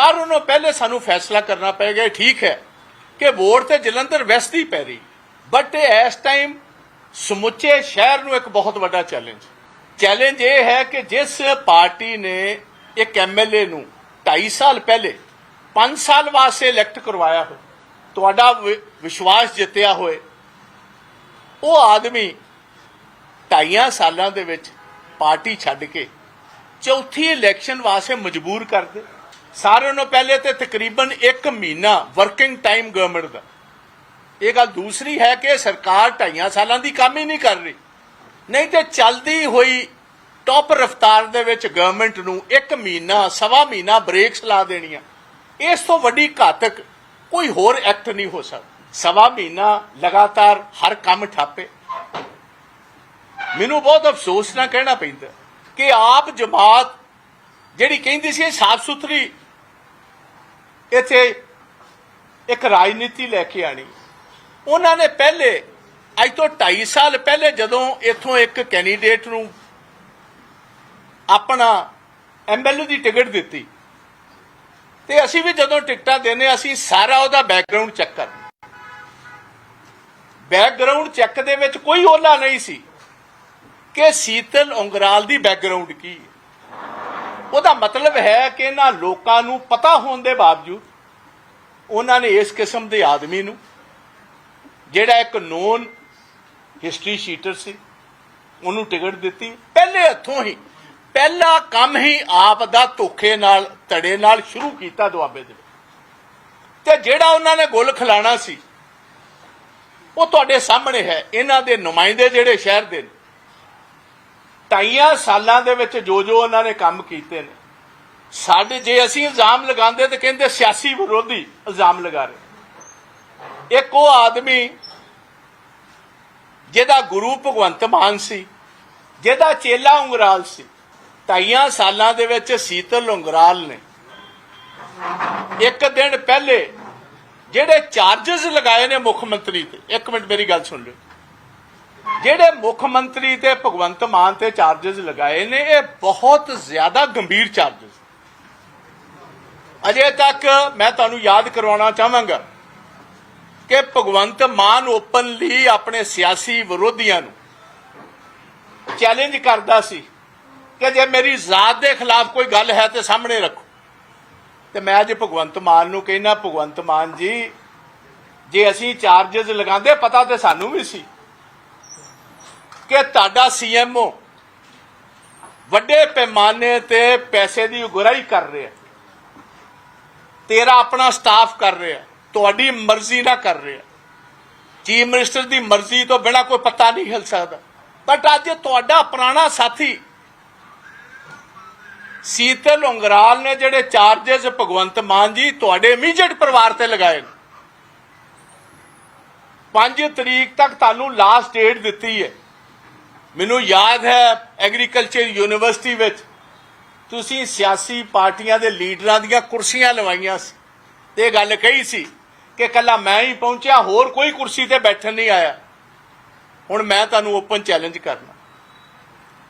ਸਾਰਿਆਂ ਨੂੰ ਪਹਿਲੇ ਸਾਨੂੰ ਫੈਸਲਾ ਕਰਨਾ ਪਏਗਾ ਇਹ ਠੀਕ ਹੈ, ਕਿ ਵੋਟ ਤੇ ਜਲੰਧਰ ਵੈਸਟ ਹੀ ਪੈ ਰਹੀ। ਬਟ ਇਸ ਟਾਈਮ ਸਮੁੱਚੇ ਸ਼ਹਿਰ ਨੂੰ ਇੱਕ ਬਹੁਤ ਵੱਡਾ ਚੈਲੰਜ ਚੈਲੰਜ ਇਹ ਹੈ ਕਿ ਜਿਸ ਪਾਰਟੀ ਨੇ ਇੱਕ ਐਮਐਲਏ ਨੂੰ 2.5 ਸਾਲ ਪਹਿਲੇ 5 ਸਾਲ ਵਾਸਤੇ ਇਲੈਕਟ ਕਰਵਾਇਆ ਹੋ ਤੁਹਾਡਾ ਵਿਸ਼ਵਾਸ ਜਿੱਤਿਆ ਹੋਏ ਉਹ ਆਦਮੀ ਢਾਈਆਂ ਸਾਲਾਂ ਦੇ ਵਿੱਚ ਪਾਰਟੀ ਛੱਡ ਕੇ ਚੌਥੀ ਇਲੈਕਸ਼ਨ ਵਾਸਤੇ ਮਜਬੂਰ ਕਰ ਦੇ। ਸਾਰਿਆਂ ਨੂੰ ਪਹਿਲੇ ਤੇ ਤਕਰੀਬਨ 1 ਮਹੀਨਾ ਵਰਕਿੰਗ ਟਾਈਮ ਗਵਰਨਮੈਂਟ ਦਾ। ਇਹ ਗੱਲ ਦੂਸਰੀ ਹੈ ਕਿ ਸਰਕਾਰ ਢਾਈਆਂ ਸਾਲਾਂ ਦੀ ਕੰਮ ਹੀ ਨਹੀਂ ਕਰ ਰਹੀ। ਨਹੀਂ ਤੇ ਚੱਲਦੀ ਹੋਈ ਟੌਪ ਰਫਤਾਰ ਦੇ ਵਿੱਚ ਗਵਰਨਮੈਂਟ ਨੂੰ 1 ਮਹੀਨਾ, ਸਵਾ ਮਹੀਨਾ ਬ੍ਰੇਕਸ ਲਾ ਦੇਣੀਆਂ। ਇਸ ਤੋਂ ਵੱਡੀ ਘਾਤਕ ਕੋਈ ਹੋਰ ਐਕਟ ਨਹੀਂ ਹੋ ਸਕਦਾ। ਸਵਾ ਮਹੀਨਾ ਲਗਾਤਾਰ ਹਰ ਕੰਮ ਠਾਪੇ। ਮੈਨੂੰ ਬਹੁਤ ਅਫਸੋਸ ਨਾਲ ਕਹਿਣਾ ਪੈਂਦਾ ਕਿ ਆਪ ਜਮਾਤ ਜਿਹੜੀ ਕਹਿੰਦੀ ਸੀ ਸਾਫ਼ ਸੁਥਰੀ ਇੱਥੇ ਇੱਕ ਰਾਜਨੀਤੀ ਲੈ ਕੇ ਆਣੀ। ਉਹਨਾਂ ਨੇ ਪਹਿਲੇ, ਅੱਜ ਤੋਂ 2.5 ਸਾਲ ਪਹਿਲੇ ਜਦੋਂ ਇੱਥੋਂ ਇੱਕ ਕੈਂਡੀਡੇਟ ਨੂੰ ਆਪਣਾ ਐਮਐਲਏ ਦੀ ਟਿਕਟ ਦਿੱਤੀ, ਤੇ ਅਸੀਂ ਵੀ ਜਦੋਂ ਟਿਕਟਾਂ ਦੇਨੇ ਅਸੀਂ ਸਾਰਾ ਉਹਦਾ ਬੈਕਗ੍ਰਾਉਂਡ ਚੈੱਕ ਕਰਦੇ ਬੈਕਗ੍ਰਾਉਂਡ ਚੈੱਕ ਦੇ ਵਿੱਚ ਕੋਈ ਓਲਾ ਨਹੀਂ ਸੀ ਕਿ ਸੀਤਲ ਉਂਗਰਾਲ ਦੀ ਬੈਕਗ੍ਰਾਉਂਡ ਕੀ ਹੈ। ਉਹਦਾ ਮਤਲਬ ਹੈ ਕਿ ਇਹਨਾਂ ਲੋਕਾਂ ਨੂੰ ਪਤਾ ਹੋਣ ਦੇ ਬਾਵਜੂਦ ਉਹਨਾਂ ਨੇ ਇਸ ਕਿਸਮ ਦੇ ਆਦਮੀ ਨੂੰ, ਜਿਹੜਾ ਇੱਕ ਨੋਨ ਹਿਸਟਰੀ ਸ਼ੀਟਰ ਸੀ, ਉਹਨੂੰ ਟਿਕਟ ਦਿੱਤੀ। ਪਹਿਲੇ ਹੱਥੋਂ ਹੀ, ਪਹਿਲਾ ਕੰਮ ਹੀ ਆਪ ਦਾ ਧੋਖੇ ਨਾਲ, ਧੜੇ ਨਾਲ ਸ਼ੁਰੂ ਕੀਤਾ ਦੁਆਬੇ ਦੇ ਵਿੱਚ। ਤੇ ਜਿਹੜਾ ਉਹਨਾਂ ਨੇ ਗੁੱਲ ਖਿਲਾਣਾ ਸੀ, ਉਹ ਤੁਹਾਡੇ ਸਾਹਮਣੇ ਹੈ। ਇਹਨਾਂ ਦੇ ਨੁਮਾਇੰਦੇ ਜਿਹੜੇ ਸ਼ਹਿਰ ਦੇ ਨੇ, ਢਾਈਆਂ ਸਾਲਾਂ ਦੇ ਵਿੱਚ ਜੋ ਜੋ ਉਹਨਾਂ ਨੇ ਕੰਮ ਕੀਤੇ ਨੇ ਸਾਡੇ ਜੇ ਅਸੀਂ ਇਲਜ਼ਾਮ ਲਗਾਉਂਦੇ ਤੇ ਕਹਿੰਦੇ ਸਿਆਸੀ ਵਿਰੋਧੀ ਇਲਜ਼ਾਮ ਲਗਾ ਰਹੇ। ਇੱਕ ਉਹ ਆਦਮੀ ਜਿਹਦਾ ਗੁਰੂ ਭਗਵੰਤ ਮਾਨ ਸੀ, ਜਿਹਦਾ ਚੇਲਾ ਉਂਗਰਾਲ ਸੀ ਢਾਈਆਂ ਸਾਲਾਂ ਦੇ ਵਿੱਚ ਸੀਤਲ ਉਂਗਰਾਲ ਨੇ। ਇੱਕ ਦਿਨ ਪਹਿਲੇ ਜਿਹੜੇ ਚਾਰजेस ਲਗਾਏ ਨੇ ਮੁੱਖ ਮੰਤਰੀ ਤੇ, ਇੱਕ ਮਿੰਟ ਮੇਰੀ ਗੱਲ ਸੁਣ ਲਓ। ਜਿਹੜੇ ਮੁੱਖ ਮੰਤਰੀ ਤੇ ਭਗਵੰਤ ਮਾਨ ਤੇ ਚਾਰजेस ਲਗਾਏ ਨੇ, ਇਹ ਬਹੁਤ ਜ਼ਿਆਦਾ ਗੰਭੀਰ ਚਾਰजेस ਅਜੇ ਤੱਕ ਮੈਂ ਤੁਹਾਨੂੰ ਯਾਦ ਕਰਵਾਉਣਾ ਚਾਹਾਂਗਾ ਕਿ ਭਗਵੰਤ ਮਾਨ ਓਪਨਲੀ ਆਪਣੇ ਸਿਆਸੀ ਵਿਰੋਧੀਆਂ ਨੂੰ ਚੈਲੰਜ ਕਰਦਾ ਸੀ ਕਿ ਜੇ ਮੇਰੀ ਜ਼ਾਤ ਦੇ ਖਿਲਾਫ ਕੋਈ ਗੱਲ ਹੈ ਤੇ ਸਾਹਮਣੇ ਰੱਖੋ। ਤੇ ਮੈਂ ਅੱਜ ਭਗਵੰਤ ਮਾਨ ਨੂੰ ਕਹਿੰਦਾ, ਭਗਵੰਤ ਮਾਨ ਜੀ, ਜੇ ਅਸੀਂ ਚਾਰजेस ਲਗਾਉਂਦੇ, ਪਤਾ ਤੇ ਸਾਨੂੰ ਵੀ ਸੀ ਕਿ ਤੁਹਾਡਾ ਸੀਐਮਓ ਵੱਡੇ ਪੈਮਾਨੇ ਤੇ ਪੈਸੇ ਦੀ ਉਗਰਾਈ ਕਰ ਰਿਹਾ। ਤੇਰਾ ਆਪਣਾ ਸਟਾਫ ਕਰ ਰਿਹਾ ਤੁਹਾਡੀ ਮਰਜ਼ੀ ਨਾਲ ਕਰ ਰਿਹਾ ਚੀਫ ਮਿਨਿਸਟਰ ਦੀ ਮਰਜ਼ੀ ਤੋਂ ਬਿਨਾ ਕੋਈ ਪਤਾ ਨਹੀਂ ਹਿਲ ਸਕਦਾ। ਬਟ ਅੱਜ ਤੁਹਾਡਾ ਪੁਰਾਣਾ ਸਾਥੀ ਸੀਤਲ ਉਂਗਰਾਲ ਨੇ ਜਿਹੜੇ ਚਾਰजेस ਭਗਵੰਤ ਮਾਨ ਜੀ ਤੁਹਾਡੇ ਇਮੀਡੀਏਟ ਪਰਿਵਾਰ ਤੇ ਲਗਾਏ ਨੇ। 5 ਤਰੀਕ ਤੱਕ ਤੁਹਾਨੂੰ ਲਾਸਟ ਡੇਟ ਦਿੱਤੀ ਹੈ। ਮੈਨੂੰ ਯਾਦ ਹੈ ਐਗਰੀਕਲਚਰ ਯੂਨੀਵਰਸਿਟੀ ਵਿੱਚ ਤੁਸੀਂ ਸਿਆਸੀ ਪਾਰਟੀਆਂ ਦੇ ਲੀਡਰਾਂ ਦੀਆਂ ਕੁਰਸੀਆਂ ਲਵਾਈਆਂ ਸੀ। ਤੇ ਇਹ ਗੱਲ ਕਹੀ ਸੀ ਕਿ ਕੱਲਾ ਮੈਂ ਹੀ ਪਹੁੰਚਿਆ, ਹੋਰ ਕੋਈ ਕੁਰਸੀ ਤੇ ਬੈਠਣ ਨਹੀਂ ਆਇਆ। ਹੁਣ ਮੈਂ ਤੁਹਾਨੂੰ ਓਪਨ ਚੈਲੰਜ ਕਰਨਾ।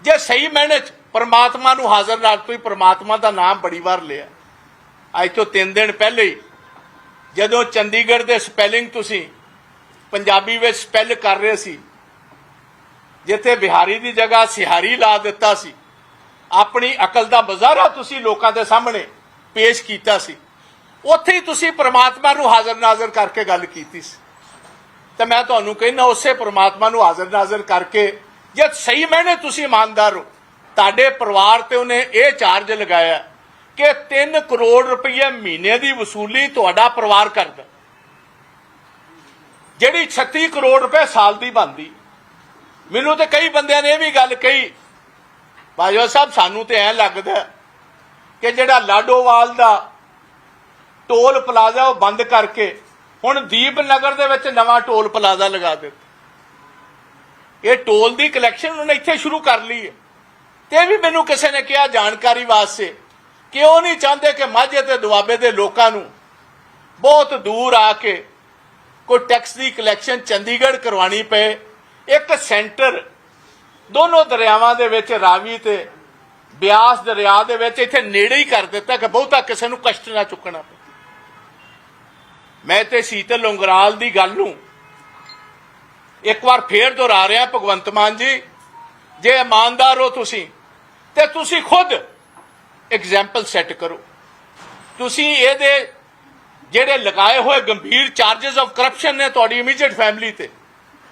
ਜੇ ਸਹੀ ਮੈਨੇ ਚ ਪਰਮਾਤਮਾ ਨੂੰ ਹਾਜ਼ਰ ਰੱਖ ਕੋਈ, ਪਰਮਾਤਮਾ ਦਾ ਨਾਮ ਬੜੀ ਵਾਰ ਲਿਆ। ਅੱਜ ਤੋਂ 3 ਦਿਨ ਪਹਿਲੇ ਹੀ, ਜਦੋਂ ਚੰਡੀਗੜ੍ਹ ਦੇ ਸਪੈਲਿੰਗ ਤੁਸੀਂ ਪੰਜਾਬੀ ਵਿੱਚ ਸਪੈਲ ਕਰ ਰਹੇ ਸੀ, ਜਿੱਥੇ ਬਿਹਾਰੀ ਦੀ ਜਗ੍ਹਾ ਸਿਹਾਰੀ ਲਾ ਦਿੱਤਾ ਸੀ ਆਪਣੀ ਅਕਲ ਦਾ ਬਜ਼ਾਰਾ ਤੁਸੀਂ ਲੋਕਾਂ ਦੇ ਸਾਹਮਣੇ ਪੇਸ਼ ਕੀਤਾ ਸੀ। ਉੱਥੇ ਹੀ ਤੁਸੀਂ ਪ੍ਰਮਾਤਮਾ ਨੂੰ ਹਾਜ਼ਰ ਨਾਜ਼ਰ ਕਰਕੇ ਗੱਲ ਕੀਤੀ ਸੀ। ਤੇ ਮੈਂ ਤੁਹਾਨੂੰ ਕਹਿੰਦਾ, ਉਸੇ ਪ੍ਰਮਾਤਮਾ ਨੂੰ ਹਾਜ਼ਰ ਨਾਜ਼ਰ ਕਰਕੇ, ਜੇ ਸਹੀ ਮੈਨੇ ਤੁਸੀਂ ਇਮਾਨਦਾਰ ਹੋ, ਤੁਹਾਡੇ ਪਰਿਵਾਰ ਤੇ ਉਹਨੇ ਇਹ ਚਾਰਜ ਲਗਾਇਆ ਕਿ 3 ਕਰੋੜ ਰੁਪਏ ਮਹੀਨੇ ਦੀ ਵਸੂਲੀ ਤੁਹਾਡਾ ਪਰਿਵਾਰ ਕਰਦਾ। ਜਿਹੜੀ 36 ਕਰੋੜ ਰੁਪਏ ਸਾਲ ਦੀ ਬਣਦੀ। ਮੈਨੂੰ ਤੇ ਕਈ ਬੰਦਿਆਂ ਨੇ ਇਹ ਵੀ ਗੱਲ ਕਹੀ ਬਾਜਵਾ ਸਾਹਿਬ ਸਾਨੂੰ ਤੇ ਐ ਲੱਗਦਾ ਕਿ ਜਿਹੜਾ ਲਾਡੋਵਾਲ ਦਾ ਟੋਲ ਪਲਾਜ਼ਾ ਉਹ ਬੰਦ ਕਰਕੇ ਹੁਣ ਦੀਪ ਨਗਰ ਦੇ ਵਿੱਚ ਨਵਾਂ ਟੋਲ ਪਲਾਜ਼ਾ ਲਗਾ ਦਿੱਤਾ। ਇਹ ਟੋਲ ਦੀ ਕਲੈਕਸ਼ਨ ਉਹਨੇ ਇੱਥੇ ਸ਼ੁਰੂ ਕਰ ਲਈ ਹੈ। ਤੇ ਵੀ ਮੈਨੂੰ ਕਿਸੇ ਨੇ ਕਿਹਾ ਜਾਣਕਾਰੀ ਵਾਸਤੇ ਕਿ ਉਹ ਨਹੀਂ ਚਾਹੁੰਦੇ ਕਿ ਮਾਝੇ ਤੇ ਦੁਆਬੇ ਦੇ ਲੋਕਾਂ ਨੂੰ ਬਹੁਤ ਦੂਰ ਆ ਕੇ ਕੋਈ ਟੈਕਸ ਦੀ ਕਲੈਕਸ਼ਨ ਚੰਡੀਗੜ੍ਹ ਕਰਵਾਣੀ ਪਏ। ਇੱਕ ਸੈਂਟਰ ਦੋਨੋਂ ਦਰਿਆਵਾਂ ਦੇ ਵਿੱਚ ਰਾਵੀ ਤੇ ਬਿਆਸ ਦਰਿਆ ਦੇ ਵਿੱਚ ਇੱਥੇ ਨੇੜੇ ਹੀ ਕਰ ਦਿੱਤਾ ਕਿ ਬਹੁਤਾ ਕਿਸੇ ਨੂੰ ਕਸ਼ਟ ਨਾ ਚੁੱਕਣਾ ਪਵੇ। ਮੈਂ ਤੇ ਸ਼ੀਤਲ ਉਂਗਰਾਲ ਦੀ ਗੱਲ ਨੂੰ ਇੱਕ ਵਾਰ ਫੇਰ ਦੁਹਰਾ ਰਿਹਾ ਭਗਵੰਤ ਮਾਨ ਜੀ, ਜੇ ਇਮਾਨਦਾਰ ਹੋ ਤੁਸੀਂ, ਤੇ ਤੁਸੀਂ ਖੁਦ ਐਗਜ਼ਾਮਪਲ ਸੈੱਟ ਕਰੋ। ਤੁਸੀਂ ਇਹਦੇ ਜਿਹੜੇ ਲਗਾਏ ਹੋਏ ਗੰਭੀਰ ਚਾਰजेस ਆਫ ਕਰਪਸ਼ਨ ਨੇ ਤੁਹਾਡੀ ਇਮੀਡੀਏਟ ਫੈਮਿਲੀ ਤੇ,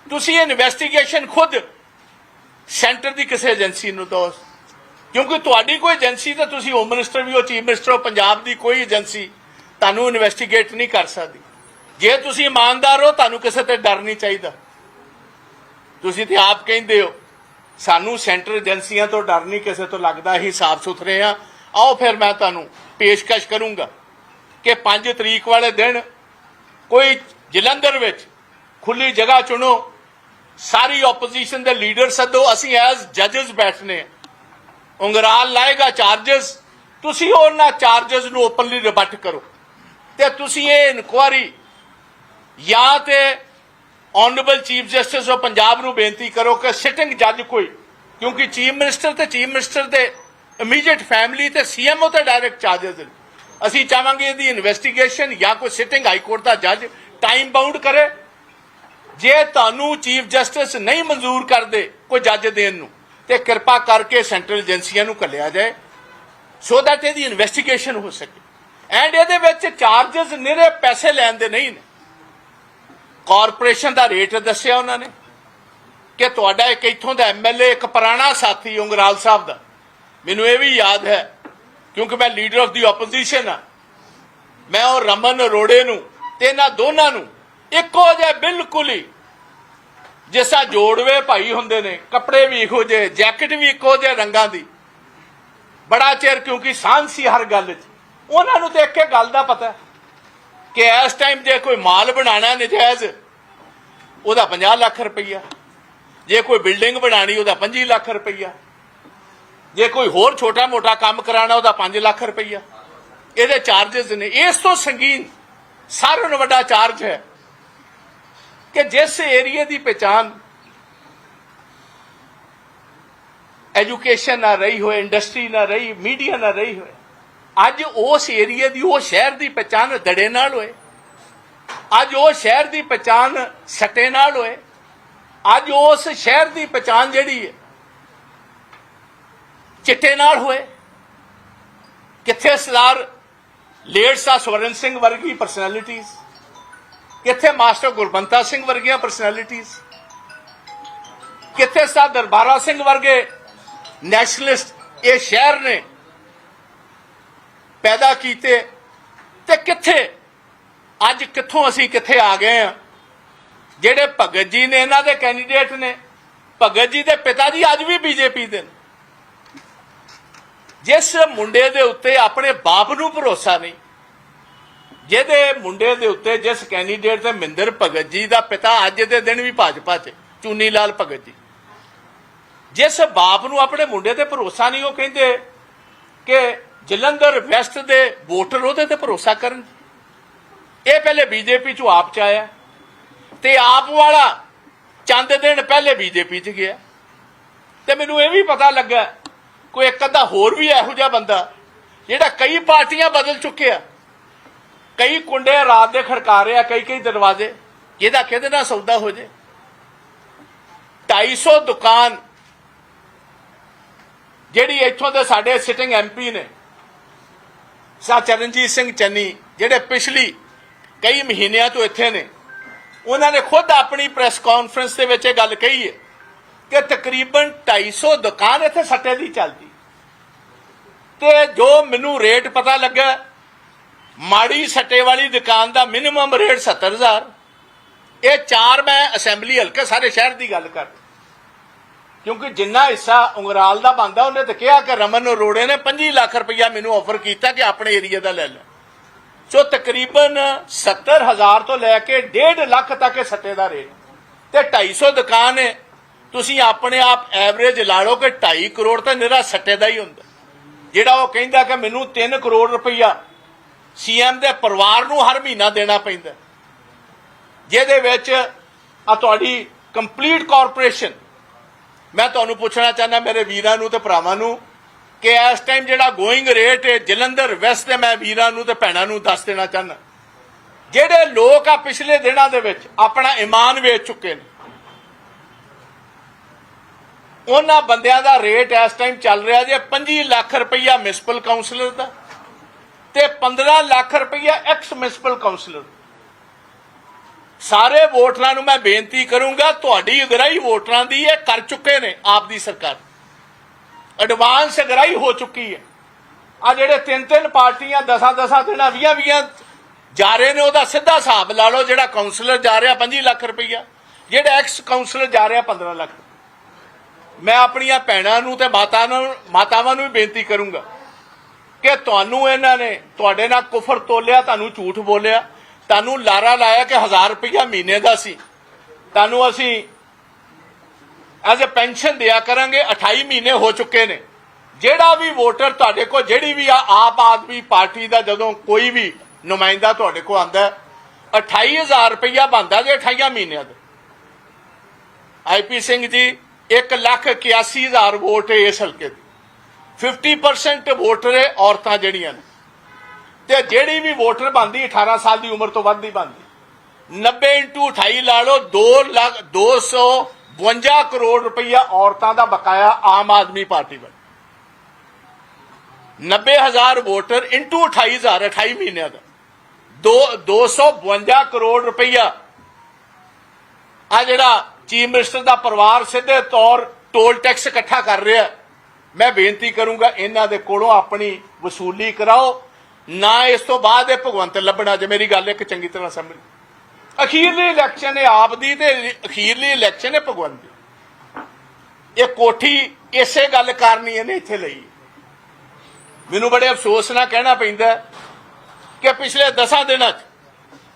ਤੁਸੀਂ ਇਨਵੈਸਟੀਗੇਸ਼ਨ ਖੁਦ ਸੈਂਟਰ ਦੀ ਕਿਸੇ ਏਜੰਸੀ ਨੂੰ ਦੋ। ਕਿਉਂਕਿ ਤੁਹਾਡੀ ਕੋਈ ਏਜੰਸੀ ਤਾਂ ਤੁਸੀਂ ਹੋਮ ਮਿਨਿਸਟਰ ਵੀ ਹੋ, ਚੀਫ ਮਿਨਿਸਟਰ ਹੋ, ਪੰਜਾਬ ਦੀ ਕੋਈ ਏਜੰਸੀ ਤੁਹਾਨੂੰ ਇਨਵੈਸਟੀਗੇਟ ਨਹੀਂ ਕਰ ਸਕਦੀ। ਜੇ ਤੁਸੀਂ ਇਮਾਨਦਾਰ ਹੋ, ਤੁਹਾਨੂੰ ਕਿਸੇ ਤੇ ਡਰ ਨਹੀਂ ਚਾਹੀਦਾ। ਤੁਸੀਂ ਤੇ ਆਪ ਕਹਿੰਦੇ ਹੋ, ਸਾਨੂੰ ਸੈਂਟਰ ਏਜੰਸੀਆਂ ਤੋਂ ਡਰ ਨਹੀਂ, ਕਿਸੇ ਤੋਂ ਲੱਗਦਾ ਅਸੀਂ ਸਾਫ਼ ਸੁਥਰੇ ਆ ਆਓ ਫਿਰ ਮੈਂ ਤੁਹਾਨੂੰ ਪੇਸ਼ਕਸ਼ ਕਰੂੰਗਾ ਕਿ 5 ਤਰੀਕ ਵਾਲੇ ਦਿਨ ਕੋਈ ਜਲੰਧਰ ਵਿੱਚ ਖੁੱਲੀ ਜਗ੍ਹਾ ਚੁਣੋ ਸਾਰੀ ਆਪੋਜੀਸ਼ਨ ਦੇ ਲੀਡਰ ਸੱਦੋ, ਅਸੀਂ ਐਜ਼ ਜੱਜਸ ਬੈਠਨੇ ਉਂਗਰਾਲ ਲਾਏਗਾ ਚਾਰजेस ਤੁਸੀਂ ਉਹਨਾਂ ਚਾਰजेस ਨੂੰ ਓਪਨਲੀ ਰਿਬਟ ਕਰੋ। ਤੇ ਤੁਸੀਂ ਇਹ ਇਨਕੁਆਰੀ ਜਾਂ ਤੇ honourable chief justice of Punjab ਨੂੰ ਬੇਨਤੀ ਕਰੋ ਕਿ ਸਿਟਿੰਗ ਜੱਜ ਕੋਈ, ਕਿਉਂਕਿ ਚੀਫ ਮਿਨਿਸਟਰ ਤੇ ਚੀਫ ਮਿਨਿਸਟਰ ਦੇ ਇਮੀਡੀਏਟ ਫੈਮਿਲੀ ਤੇ ਸੀਐਮਓ ਤੇ ਡਾਇਰੈਕਟ ਚਾਰजेस ਅਸੀਂ ਚਾਹਾਂਗੇ ਇਹਦੀ ਇਨਵੈਸਟੀਗੇਸ਼ਨ ਜਾਂ ਕੋਈ ਸਿਟਿੰਗ ਹਾਈ ਕੋਰਟ ਦਾ ਜੱਜ ਟਾਈਮ ਬਾਉਂਡ ਕਰੇ। ਜੇ ਤੁਹਾਨੂੰ ਚੀਫ ਜਸਟਿਸ ਨਹੀਂ ਮਨਜ਼ੂਰ ਕਰਦੇ ਕੋਈ ਜੱਜ ਦੇਣ ਨੂੰ, ਤੇ ਕਿਰਪਾ ਕਰਕੇ ਸੈਂਟਰਲ ਏਜੰਸੀਆਂ ਨੂੰ ਕੱਲਿਆ ਜਾਏ ਸੋ ਦੈਟ ਇਹਦੀ ਇਨਵੈਸਟੀਗੇਸ਼ਨ ਹੋ ਸਕੇ। ਐਂਡ ਇਹਦੇ ਵਿੱਚ ਚਾਰजेस ਨਿਰੇ ਪੈਸੇ ਲੈਣ ਦੇ ਨਹੀਂ ਨੇ। ਕਾਰਪੋਰੇਸ਼ਨ ਦਾ ਰੇਟ ਦੱਸਿਆ ਉਹਨਾਂ ਨੇ ਕਿ ਤੁਹਾਡਾ ਇੱਕ ਇੱਥੋਂ ਦਾ ਐਮਐਲਏ ਇੱਕ ਪੁਰਾਣਾ ਸਾਥੀ ਉਂਗਰਾਲ ਸਾਹਿਬ ਦਾ। ਮੈਨੂੰ ਇਹ ਵੀ ਯਾਦ ਹੈ, ਕਿਉਂਕਿ ਮੈਂ ਲੀਡਰ ਆਫ ਦੀ ਆਪੋਜੀਸ਼ਨ ਆ ਮੈਂ ਉਹ ਰਮਨ ਅਰੋੜੇ ਨੂੰ ਤੇ ਇਹਨਾਂ ਦੋਨਾਂ ਨੂੰ ਇੱਕੋ ਜਿਹਾ ਬਿਲਕੁਲ ਹੀ ਜਿਸਾ ਜੋੜਵੇ ਭਾਈ ਹੁੰਦੇ ਨੇ, ਕੱਪੜੇ ਵੀ ਇਹੋ ਜਿਹੇ, ਜੈਕਟ ਵੀ ਇੱਕੋ ਜਿਹੇ ਰੰਗਾਂ ਦੀ। ਬੜਾ ਚਿਰ ਕਿਉਂਕਿ ਸਾਂਝ ਸੀ ਹਰ ਗੱਲ 'ਚ। ਉਹਨਾਂ ਨੂੰ ਦੇਖ ਕੇ ਗੱਲ ਦਾ ਪਤਾ ਕਿ ਇਸ ਟਾਈਮ ਜੇ ਕੋਈ ਮਾਲ ਬਣਾਣਾ ਨਜਾਇਜ਼, ਉਹਦਾ 50 ਲੱਖ ਰੁਪਈਆ। ਜੇ ਕੋਈ ਬਿਲਡਿੰਗ ਬਣਾਣੀ ਉਹਦਾ 25 ਲੱਖ ਰੁਪਈਆ। ਜੇ ਕੋਈ ਹੋਰ ਛੋਟਾ ਮੋਟਾ ਕੰਮ ਕਰਾਣਾ ਉਹਦਾ 5 ਲੱਖ ਰੁਪਈਆ। ਇਹਦੇ ਚਾਰजेस ਨੇ। ਇਸ ਤੋਂ ਸੰਗੀਨ ਸਾਰਿਆਂ ਨੂੰ ਵੱਡਾ ਚਾਰਜ ਹੈ। ਕਿ ਜਿਸ ਏਰੀਏ ਦੀ ਪਛਾਣ ਐਜੂਕੇਸ਼ਨ ਨਾ ਰਹੀ ਹੋਏ, ਇੰਡਸਟਰੀ ਨਾ ਰਹੀ, ਮੀਡੀਆ ਨਾ ਰਹੀ ਹੋਏ, ਅੱਜ ਉਸ ਏਰੀਏ ਦੀ, ਉਹ ਸ਼ਹਿਰ ਦੀ ਪਛਾਣ ਦੜੇ ਨਾਲ ਹੋਏ। ਅੱਜ ਉਹ ਸ਼ਹਿਰ ਦੀ ਪਛਾਣ ਸੱਟੇ ਨਾਲ ਹੋਏ। ਅੱਜ ਉਸ ਸ਼ਹਿਰ ਦੀ ਪਛਾਣ ਜਿਹੜੀ ਹੈ, ਚਿੱਟੇ ਨਾਲ ਹੋਏ। ਕਿੱਥੇ ਸਰਦਾਰ ਲੇਡਸਾ ਸਵਰਨ ਸਿੰਘ ਵਰਗੀ ਪਰਸਨੈਲਿਟੀਜ਼ ਕਿੱਥੇ ਮਾਸਟਰ ਗੁਰਬੰਤਾ ਸਿੰਘ ਵਰਗੀਆਂ ਪਰਸਨੈਲਿਟੀਜ਼ ਕਿੱਥੇ ਸਾ ਦਰਬਾਰਾ ਸਿੰਘ ਵਰਗੇ ਨੈਸ਼ਨਲਿਸਟ ਇਹ ਸ਼ਹਿਰ ਨੇ ਪੈਦਾ ਕੀਤੇ ਤੇ ਕਿੱਥੇ, ਅੱਜ ਕਿੱਥੋਂ ਅਸੀਂ ਕਿੱਥੇ ਆ ਗਏ ਆ ਜਿਹੜੇ ਭਗਤ ਜੀ ਨੇ ਇਹਨਾਂ ਦੇ ਕੈਂਡੀਡੇਟ ਨੇ, ਭਗਤ ਜੀ ਦੇ ਪਿਤਾ ਜੀ ਅੱਜ ਵੀ ਬੀਜੇਪੀ ਦੇ ਨੇ। ਜਿਸ ਮੁੰਡੇ ਦੇ ਉੱਤੇ ਆਪਣੇ ਬਾਪ ਨੂੰ ਭਰੋਸਾ ਨਹੀਂ ਜਿਹਦੇ ਮੁੰਡੇ ਦੇ ਉੱਤੇ ਜਿਸ ਕੈਂਡੀਡੇਟ ਤੇ ਮਹਿੰਦਰ ਭਗਤ ਜੀ ਦਾ ਪਿਤਾ ਅੱਜ ਦੇ ਦਿਨ ਵੀ ਭਾਜਪਾ 'ਚ ਚੂਨੀ ਲਾਲ ਭਗਤ ਜੀ। ਜਿਸ ਬਾਪ ਨੂੰ ਆਪਣੇ ਮੁੰਡੇ ਤੇ ਭਰੋਸਾ ਨਹੀਂ, ਉਹ ਕਹਿੰਦੇ ਕਿ ਜਲੰਧਰ ਵੈਸਟ ਦੇ ਵੋਟਰ ਉਹਦੇ ਤੇ ਭਰੋਸਾ ਕਰਨ। ਇਹ ਪਹਿਲੇ ਬੀਜੇਪੀ 'ਚੋਂ ਆਪ 'ਚ ਆਇਆ। ਤੇ ਆਪ ਵਾਲਾ ਚੰਦ ਦਿਨ ਪਹਿਲੇ ਬੀਜੇਪੀ 'ਚ ਗਿਆ। ਤੇ ਮੈਨੂੰ ਇਹ ਵੀ ਪਤਾ ਲੱਗਾ, ਕੋਈ ਇੱਕ ਅੱਧਾ ਹੋਰ ਵੀ ਇਹੋ ਜਿਹਾ ਬੰਦਾ, ਜਿਹੜਾ ਕਈ ਪਾਰਟੀਆਂ ਬਦਲ ਚੁੱਕਿਆ। ਕਈ ਕੁੰਡੇ ਰਾਤ ਦੇ ਖੜਕਾ ਰਿਹਾ ਕਈ ਕਈ ਦਰਵਾਜ਼ੇ। ਜਿਹਦਾ ਕਿਹਦੇ ਨਾਲ ਸੌਦਾ ਹੋ ਜੇ। 250 ਦੁਕਾਨ ਜਿਹੜੀ ਇੱਥੋਂ ਦੇ ਸਾਡੇ ਸਿਟਿੰਗ ਐਮਪੀ ਨੇ, ਸਾ ਚਰਨਜੀਤ ਸਿੰਘ ਚੰਨੀ, ਜਿਹੜੇ ਪਿਛਲੀ ਕਈ ਮਹੀਨਿਆਂ ਤੋਂ ਇੱਥੇ ਨੇ, ਉਹਨਾਂ ਨੇ ਖੁਦ ਆਪਣੀ ਪ੍ਰੈਸ ਕਾਨਫਰੰਸ ਦੇ ਵਿੱਚ ਇਹ ਗੱਲ ਕਹੀ ਹੈ ਕਿ ਤਕਰੀਬਨ 250 ਦੁਕਾਨ ਇੱਥੇ ਸੱਟੇ ਦੀ ਚੱਲਦੀ। ਤੇ ਜੋ ਮੈਨੂੰ ਰੇਟ ਪਤਾ ਲੱਗਾ ਮਾੜੀ ਸੱਟੇ ਵਾਲੀ ਦੁਕਾਨ ਦਾ ਮਿਨੀਮਮ ਰੇਟ 70000 ਇਹ ਚਾਰ ਮੈਂ ਅਸੈਂਬਲੀ ਹਲਕੇ ਸਾਰੇ ਸ਼ਹਿਰ ਦੀ ਗੱਲ ਕਰ। ਕਿਉਂਕਿ ਜਿੰਨਾ ਹਿੱਸਾ ਉਂਗਰਾਲ ਦਾ ਬੰਦਾ ਉਹਨੇ ਤਾਂ ਕਿਹਾ ਕਿ ਰਮਨ ਅਰੋੜੇ ਨੇ 25 ਲੱਖ ਰੁਪਇਆ ਮੈਨੂੰ ਆਫਰ ਕੀਤਾ ਕਿ ਆਪਣੇ ਏਰੀਆ ਦਾ ਲੈ ਲੈ ਸੋ ਤਕਰੀਬਨ 70000 ਤੋਂ ਲੈ ਕੇ 1.5 ਲੱਖ ਤੱਕ ਇਹ ਸੱਟੇ ਦਾ ਰੇਟ। ਤੇ 250 ਦੁਕਾਨ ਹੈ ਤੁਸੀਂ ਆਪਣੇ ਆਪ ਐਵਰੇਜ ਲਾ ਲਓ ਕਿ 2.5 ਕਰੋੜ ਤਾਂ ਨਿਹਰਾ ਸੱਟੇ ਦਾ ਹੀ ਹੁੰਦਾ। ਜਿਹੜਾ ਉਹ ਕਹਿੰਦਾ ਕਿ ਮੈਨੂੰ 3 ਕਰੋੜ ਰੁਪਈਆ ਸੀਐਮ ਦੇ ਪਰਿਵਾਰ ਨੂੰ ਹਰ ਮਹੀਨਾ ਦੇਣਾ ਪੈਂਦਾ। ਜਿਹਦੇ ਵਿੱਚ ਆ ਤੁਹਾਡੀ ਕੰਪਲੀਟ ਕਾਰਪੋਰੇਸ਼ਨ। ਮੈਂ ਤੁਹਾਨੂੰ ਪੁੱਛਣਾ ਚਾਹੁੰਦਾ, ਮੇਰੇ ਵੀਰਾਂ ਨੂੰ ਤੇ ਭਰਾਵਾਂ ਨੂੰ, ਕਿ ਇਸ ਟਾਈਮ ਜਿਹੜਾ ਗੋਇੰਗ ਰੇਟ ਹੈ ਜਲੰਧਰ ਵੈਸਟ ਤੇ ਮੈਂ ਵੀਰਾਂ ਨੂੰ ਤੇ ਭੈਣਾਂ ਨੂੰ ਦੱਸ ਦੇਣਾ ਚਾਹੁੰਦਾ। ਜਿਹੜੇ ਲੋਕ ਆ ਪਿਛਲੇ ਦਿਨਾਂ ਦੇ ਵਿੱਚ ਆਪਣਾ ਇਮਾਨ ਵੇਚ ਚੁੱਕੇ ਨੇ। ਉਹਨਾਂ ਬੰਦਿਆਂ ਦਾ ਰੇਟ ਇਸ ਟਾਈਮ ਚੱਲ ਰਿਹਾ ਜੇ 25 ਲੱਖ ਰੁਪਈਆ ਮਿਊਨਿਸਪਲ ਕਾਉਂਸਲਰ ਦਾ। ਤੇ 15 ਲੱਖ ਰੁਪਈਆ ਐਕਸ ਮਿਊਨਿਸਪਲ ਕਾਉਂਸਲਰ ਸਾਰੇ ਵੋਟਰਾਂ ਨੂੰ ਮੈਂ ਬੇਨਤੀ ਕਰੂੰਗਾ, ਤੁਹਾਡੀ ਅਗਰਾਈ ਵੋਟਰਾਂ ਦੀ ਇਹ ਕਰ ਚੁੱਕੇ ਨੇ ਆਪ ਦੀ ਸਰਕਾਰ। ਐਡਵਾਂਸ ਅਗਰਾਈ ਹੋ ਚੁੱਕੀ ਹੈ। ਆ ਜਿਹੜੇ ਤਿੰਨ ਤਿੰਨ ਪਾਰਟੀਆਂ ਦਸਾਂ ਦਸਾਂ ਦਿਨਾਂ 20 20 ਜਾ ਰਹੇ ਨੇ, ਉਹਦਾ ਸਿੱਧਾ ਹਿਸਾਬ ਲਾ ਲਓ ਜਿਹੜਾ ਕਾਉਂਸਲਰ ਜਾ ਰਿਹਾ 25 ਲੱਖ ਰੁਪਈਆ, ਜਿਹੜਾ ਐਕਸ ਕਾਉਂਸਲਰ ਜਾ ਰਿਹਾ 15 ਲੱਖ। ਮੈਂ ਆਪਣੀਆਂ ਭੈਣਾਂ ਨੂੰ ਤੇ ਮਾਤਾ ਨੂੰ ਮਾਤਾਵਾਂ ਨੂੰ ਵੀ ਬੇਨਤੀ ਕਰੂੰਗਾ। ਕਿ ਤੁਹਾਨੂੰ ਇਹਨਾਂ ਨੇ, ਤੁਹਾਡੇ ਨਾਲ ਕੁਫਰ ਤੋਲਿਆ, ਤੁਹਾਨੂੰ ਝੂਠ ਬੋਲਿਆ। ਤੁਹਾਨੂੰ ਲਾਰਾ ਲਾਇਆ ਕਿ 1000 ਰੁਪਇਆ ਮਹੀਨੇ ਦਾ ਸੀ। ਤੁਹਾਨੂੰ ਅਸੀਂ ਐਜ਼ ਅ ਪੈਨਸ਼ਨ ਦਿਆ ਕਰਾਂਗੇ 28 ਮਹੀਨੇ ਹੋ ਚੁੱਕੇ ਨੇ। ਜਿਹੜਾ ਵੀ ਵੋਟਰ ਤੁਹਾਡੇ ਕੋਲ, ਜਿਹੜੀ ਵੀ ਆ ਆਪ ਆਦਮੀ ਪਾਰਟੀ ਦਾ ਜਦੋਂ ਕੋਈ ਵੀ ਨੁਮਾਇੰਦਾ ਤੁਹਾਡੇ ਕੋਲ ਆਂਦਾ 28000 ਰੁਪਇਆ ਬੰਦਾ ਜੇ 28 ਮਹੀਨਿਆਂ ਦਾ। ਆਈਪੀ ਸਿੰਘ ਜੀ 181000 ਵੋਟ ਇਸ ਹਲਕੇ ਦੀ। 50% ਵੋਟਰ ਔਰਤਾਂ ਜਿਹੜੀਆਂ ਨੇ। ਤੇ ਜਿਹੜੀ ਵੀ ਵੋਟਰ ਬੰਦੀ 18 ਸਾਲ ਦੀ ਉਮਰ ਤੋਂ ਵੱਧ ਦੀ ਬੰਦੀ 90 ਇੰਟੂ 28 ਲਾ ਲਓ 2 ਲੱਖ 252 ਕਰੋੜ ਰੁਪਈਆ ਔਰਤਾਂ ਦਾ ਬਕਾਇਆ ਆਮ ਆਦਮੀ ਪਾਰਟੀ ਵੱਲ। 90000 ਵੋਟਰ ਇੰਟੂ 28000 28 ਮਹੀਨਿਆਂ ਦਾ। ਦੋ 252 ਕਰੋੜ ਰੁਪਈਆ। ਆ ਜਿਹੜਾ ਚੀਫ ਮਿਨਿਸਟਰ ਦਾ ਪਰਿਵਾਰ ਸਿੱਧੇ ਤੌਰ ਟੋਲ ਟੈਕਸ ਇਕੱਠਾ ਕਰ ਰਿਹਾ। ਮੈਂ ਬੇਨਤੀ ਕਰੂੰਗਾ, ਇਹਨਾਂ ਦੇ ਕੋਲੋਂ ਆਪਣੀ ਵਸੂਲੀ ਕਰਾਓ। ਨਾ ਇਸ ਤੋਂ ਬਾਅਦ ਇਹ ਭਗਵੰਤ ਲੱਭਣਾ, ਜੇ ਮੇਰੀ ਗੱਲ ਇੱਕ ਚੰਗੀ ਤਰ੍ਹਾਂ ਸਮਝ ਅਖੀਰਲੀ ਇਲੈਕਸ਼ਨ ਹੈ ਆਪ ਦੀ ਤੇ ਅਖੀਰਲੀ ਇਲੈਕਸ਼ਨ ਹੈ ਭਗਵੰਤ ਦੀ। ਇਹ ਕੋਠੀ ਇਸੇ ਗੱਲ ਕਾਰਨ ਹੀ ਇਹਨੇ ਇੱਥੇ ਲਈ। ਮੈਨੂੰ ਬੜੇ ਅਫਸੋਸ ਨਾਲ ਕਹਿਣਾ ਪੈਂਦਾ ਕਿ ਪਿਛਲੇ 10 ਦਿਨਾਂ 'ਚ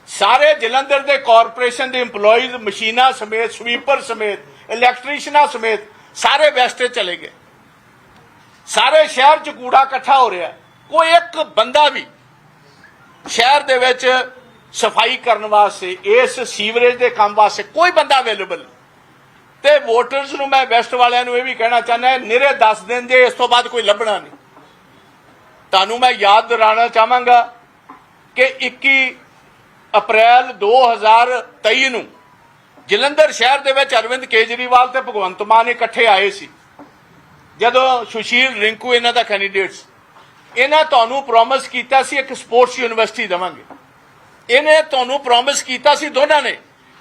ਸਾਰੇ ਜਲੰਧਰ ਦੇ ਕਾਰਪੋਰੇਸ਼ਨ ਦੇ EMPLOYEES, ਮਸ਼ੀਨਾਂ ਸਮੇਤ ਸਵੀਪਰ ਸਮੇਤ ਇਲੈਕਟ੍ਰੀਸ਼ੀਅਨਾਂ ਸਮੇਤ ਸਾਰੇ ਵੈਸਟ ਚਲੇ ਗਏ। ਸਾਰੇ ਸ਼ਹਿਰ 'ਚ ਕੂੜਾ ਇਕੱਠਾ ਹੋ ਰਿਹਾ। ਕੋਈ ਇੱਕ ਬੰਦਾ ਵੀ ਸ਼ਹਿਰ ਦੇ ਵਿੱਚ ਸਫ਼ਾਈ ਕਰਨ ਵਾਸਤੇ, ਇਸ ਸੀਵਰੇਜ ਦੇ ਕੰਮ ਵਾਸਤੇ ਕੋਈ ਬੰਦਾ ਅਵੇਲੇਬਲ ਤੇ ਵੋਟਰਸ ਨੂੰ ਮੈਂ ਵੈਸਟ ਵਾਲਿਆਂ ਨੂੰ ਇਹ ਵੀ ਕਹਿਣਾ ਚਾਹੁੰਦਾ ਨਿਰੇ 10 ਦਿਨ ਜੇ ਇਸ ਤੋਂ ਬਾਅਦ ਕੋਈ ਲੱਭਣਾ ਨਹੀਂ। ਤੁਹਾਨੂੰ ਮੈਂ ਯਾਦ ਦਿਵਾਉਣਾ ਚਾਹਾਂਗਾ ਕਿ 21 ਅਪ੍ਰੈਲ 2023 ਨੂੰ ਜਲੰਧਰ ਸ਼ਹਿਰ ਦੇ ਵਿੱਚ ਅਰਵਿੰਦ ਕੇਜਰੀਵਾਲ ਤੇ ਭਗਵੰਤ ਮਾਨ ਇਕੱਠੇ ਆਏ ਸੀ। ਜਦੋਂ ਸੁਸ਼ੀਲ, ਰਿੰਕੂ ਇਹਨਾਂ ਦਾ ਕੈਂਡੀਡੇਟਸ ਇਹਨਾਂ ਤੁਹਾਨੂੰ ਪ੍ਰੋਮਿਸ ਕੀਤਾ ਸੀ ਇੱਕ ਸਪੋਰਟਸ ਯੂਨੀਵਰਸਿਟੀ ਦੇਵਾਂਗੇ। ਇਹਨੇ ਤੁਹਾਨੂੰ ਪ੍ਰੋਮਿਸ ਕੀਤਾ ਸੀ ਦੋਨਾਂ ਨੇ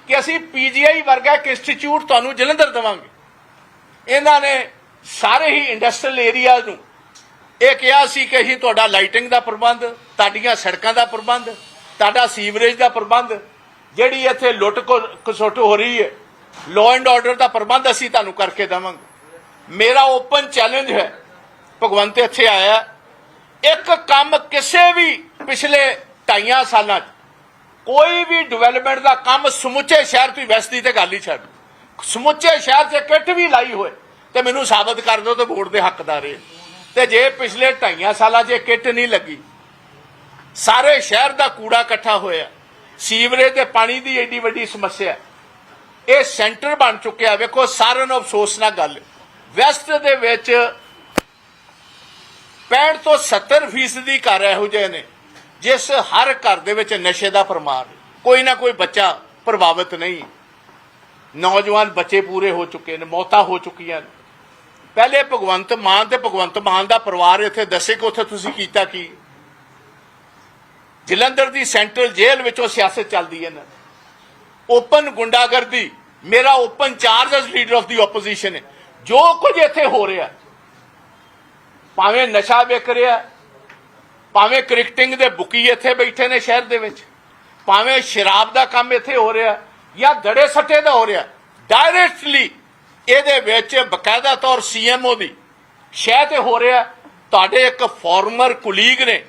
ਕਿ ਅਸੀਂ ਪੀਜੀਆਈ ਵਰਗਾ ਇੱਕ ਇੰਸਟੀਚਿਊਟ ਤੁਹਾਨੂੰ ਜਲੰਧਰ ਦੇਵਾਂਗੇ। ਇਹਨਾਂ ਨੇ ਸਾਰੇ ਹੀ ਇੰਡਸਟਰੀਅਲ ਏਰੀਆ ਨੂੰ ਇਹ ਕਿਹਾ ਸੀ ਕਿ ਅਸੀਂ ਤੁਹਾਡਾ ਲਾਈਟਿੰਗ ਦਾ ਪ੍ਰਬੰਧ, ਤੁਹਾਡੀਆਂ ਸੜਕਾਂ ਦਾ ਪ੍ਰਬੰਧ, ਤੁਹਾਡਾ ਸੀਵਰੇਜ ਦਾ ਪ੍ਰਬੰਧ, ਜਿਹੜੀ ਇੱਥੇ ਲੁੱਟ ਖਸੁੱਟ ਹੋ ਰਹੀ ਹੈ ਲਾਅ ਐਂਡ ਆਰਡਰ ਦਾ ਪ੍ਰਬੰਧ ਅਸੀਂ ਤੁਹਾਨੂੰ ਕਰਕੇ ਦੇਵਾਂਗੇ। ਮੇਰਾ ਓਪਨ ਚੈਲੰਜ ਹੈ। ਭਗਵੰਤ ਇੱਥੇ ਆਇਆ। ਇੱਕ ਕੰਮ ਕਿਸੇ ਵੀ ਪਿਛਲੇ ਢਾਈਆਂ ਸਾਲਾਂ 'ਚ, ਕੋਈ ਵੀ ਡਿਵੈਲਪਮੈਂਟ ਦਾ ਕੰਮ ਸਮੁੱਚੇ ਸ਼ਹਿਰ ਤੋਂ ਵੈਸਟ ਦੀ ਤੇ ਗੱਲ ਹੀ ਛੱਡ। ਸਮੁੱਚੇ ਸ਼ਹਿਰ 'ਚ ਕਿੱਟ ਵੀ ਲਾਈ ਹੋਏ, ਤੇ ਮੈਨੂੰ ਸਾਬਤ ਕਰ ਦਿਓ ਤੇ ਵੋਟ ਦੇ ਹੱਕਦਾਰ ਹੈ ਤੇ ਜੇ ਪਿਛਲੇ ਢਾਈਆਂ ਸਾਲਾਂ 'ਚ ਇਹ ਕਿੱਟ ਨਹੀਂ ਲੱਗੀ, ਸਾਰੇ ਸ਼ਹਿਰ ਦਾ ਕੂੜਾ ਇਕੱਠਾ ਹੋਇਆ। ਸੀਵਰੇਜ ਤੇ ਪਾਣੀ ਦੀ ਏਡੀ ਵੱਡੀ ਸਮੱਸਿਆ। ਇਹ ਸੈਂਟਰ ਬਣ ਚੁੱਕਿਆ। ਵੇਖੋ, ਸਾਰਿਆਂ ਨੂੰ ਅਫਸੋਸ ਨਾਲ ਗੱਲ। ਵੈਸਟ ਦੇ ਵਿੱਚ 65 ਤੋਂ 70 ਫੀਸਦੀ ਘਰ ਇਹੋ ਜਿਹੇ ਨੇ, ਜਿਸ ਹਰ ਘਰ ਦੇ ਵਿੱਚ ਨਸ਼ੇ ਦਾ ਪਰਮਾਰ ਕੋਈ ਨਾ ਕੋਈ ਬੱਚਾ ਪ੍ਰਭਾਵਿਤ ਨਹੀਂ ਨੌਜਵਾਨ ਬੱਚੇ ਪੂਰੇ ਹੋ ਚੁੱਕੇ ਨੇ, ਮੌਤਾਂ ਹੋ ਚੁੱਕੀਆਂ ਨੇ। ਪਹਿਲੇ ਭਗਵੰਤ ਮਾਨ ਤੇ ਭਗਵੰਤ ਮਾਨ ਦਾ ਪਰਿਵਾਰ ਇੱਥੇ ਦੱਸੇ ਕਿ ਉੱਥੇ ਤੁਸੀਂ ਕੀਤਾ ਕੀ? ਜਲੰਧਰ ਦੀ ਸੈਂਟਰਲ ਜੇਲ੍ਹ ਵਿੱਚੋਂ ਸਿਆਸਤ ਚੱਲਦੀ ਹੈ ਨਾ ਓਪਨ ਗੁੰਡਾਗਰਦੀ, ਮੇਰਾ open charge as leader of the opposition ਹੈ। ਜੋ ਕੁਝ ਇੱਥੇ ਹੋ ਰਿਹਾ, ਭਾਵੇਂ ਨਸ਼ਾ ਵਿਕ ਰਿਹਾ, ਭਾਵੇਂ ਕ੍ਰਿਕਟਿੰਗ ਦੇ ਬੁਕੀ ਇੱਥੇ ਬੈਠੇ ਨੇ ਸ਼ਹਿਰ ਦੇ ਵਿੱਚ, ਭਾਵੇਂ ਸ਼ਰਾਬ ਦਾ ਕੰਮ ਇੱਥੇ ਹੋ ਰਿਹਾ ਜਾਂ ਦੜੇ ਸੱਟੇ ਦਾ ਹੋ ਰਿਹਾ ਡਾਇਰੈਕਟਲੀ ਇਹਦੇ ਵਿੱਚ ਬਕਾਇਦਾ ਤੌਰ ਸੀਐਮਓ ਦੀ ਸ਼ਹਿ ਤੇ ਹੋ ਰਿਹਾ। ਤੁਹਾਡੇ ਇੱਕ ਫਾਰਮਰ ਕੁਲੀਗ ਨੇ,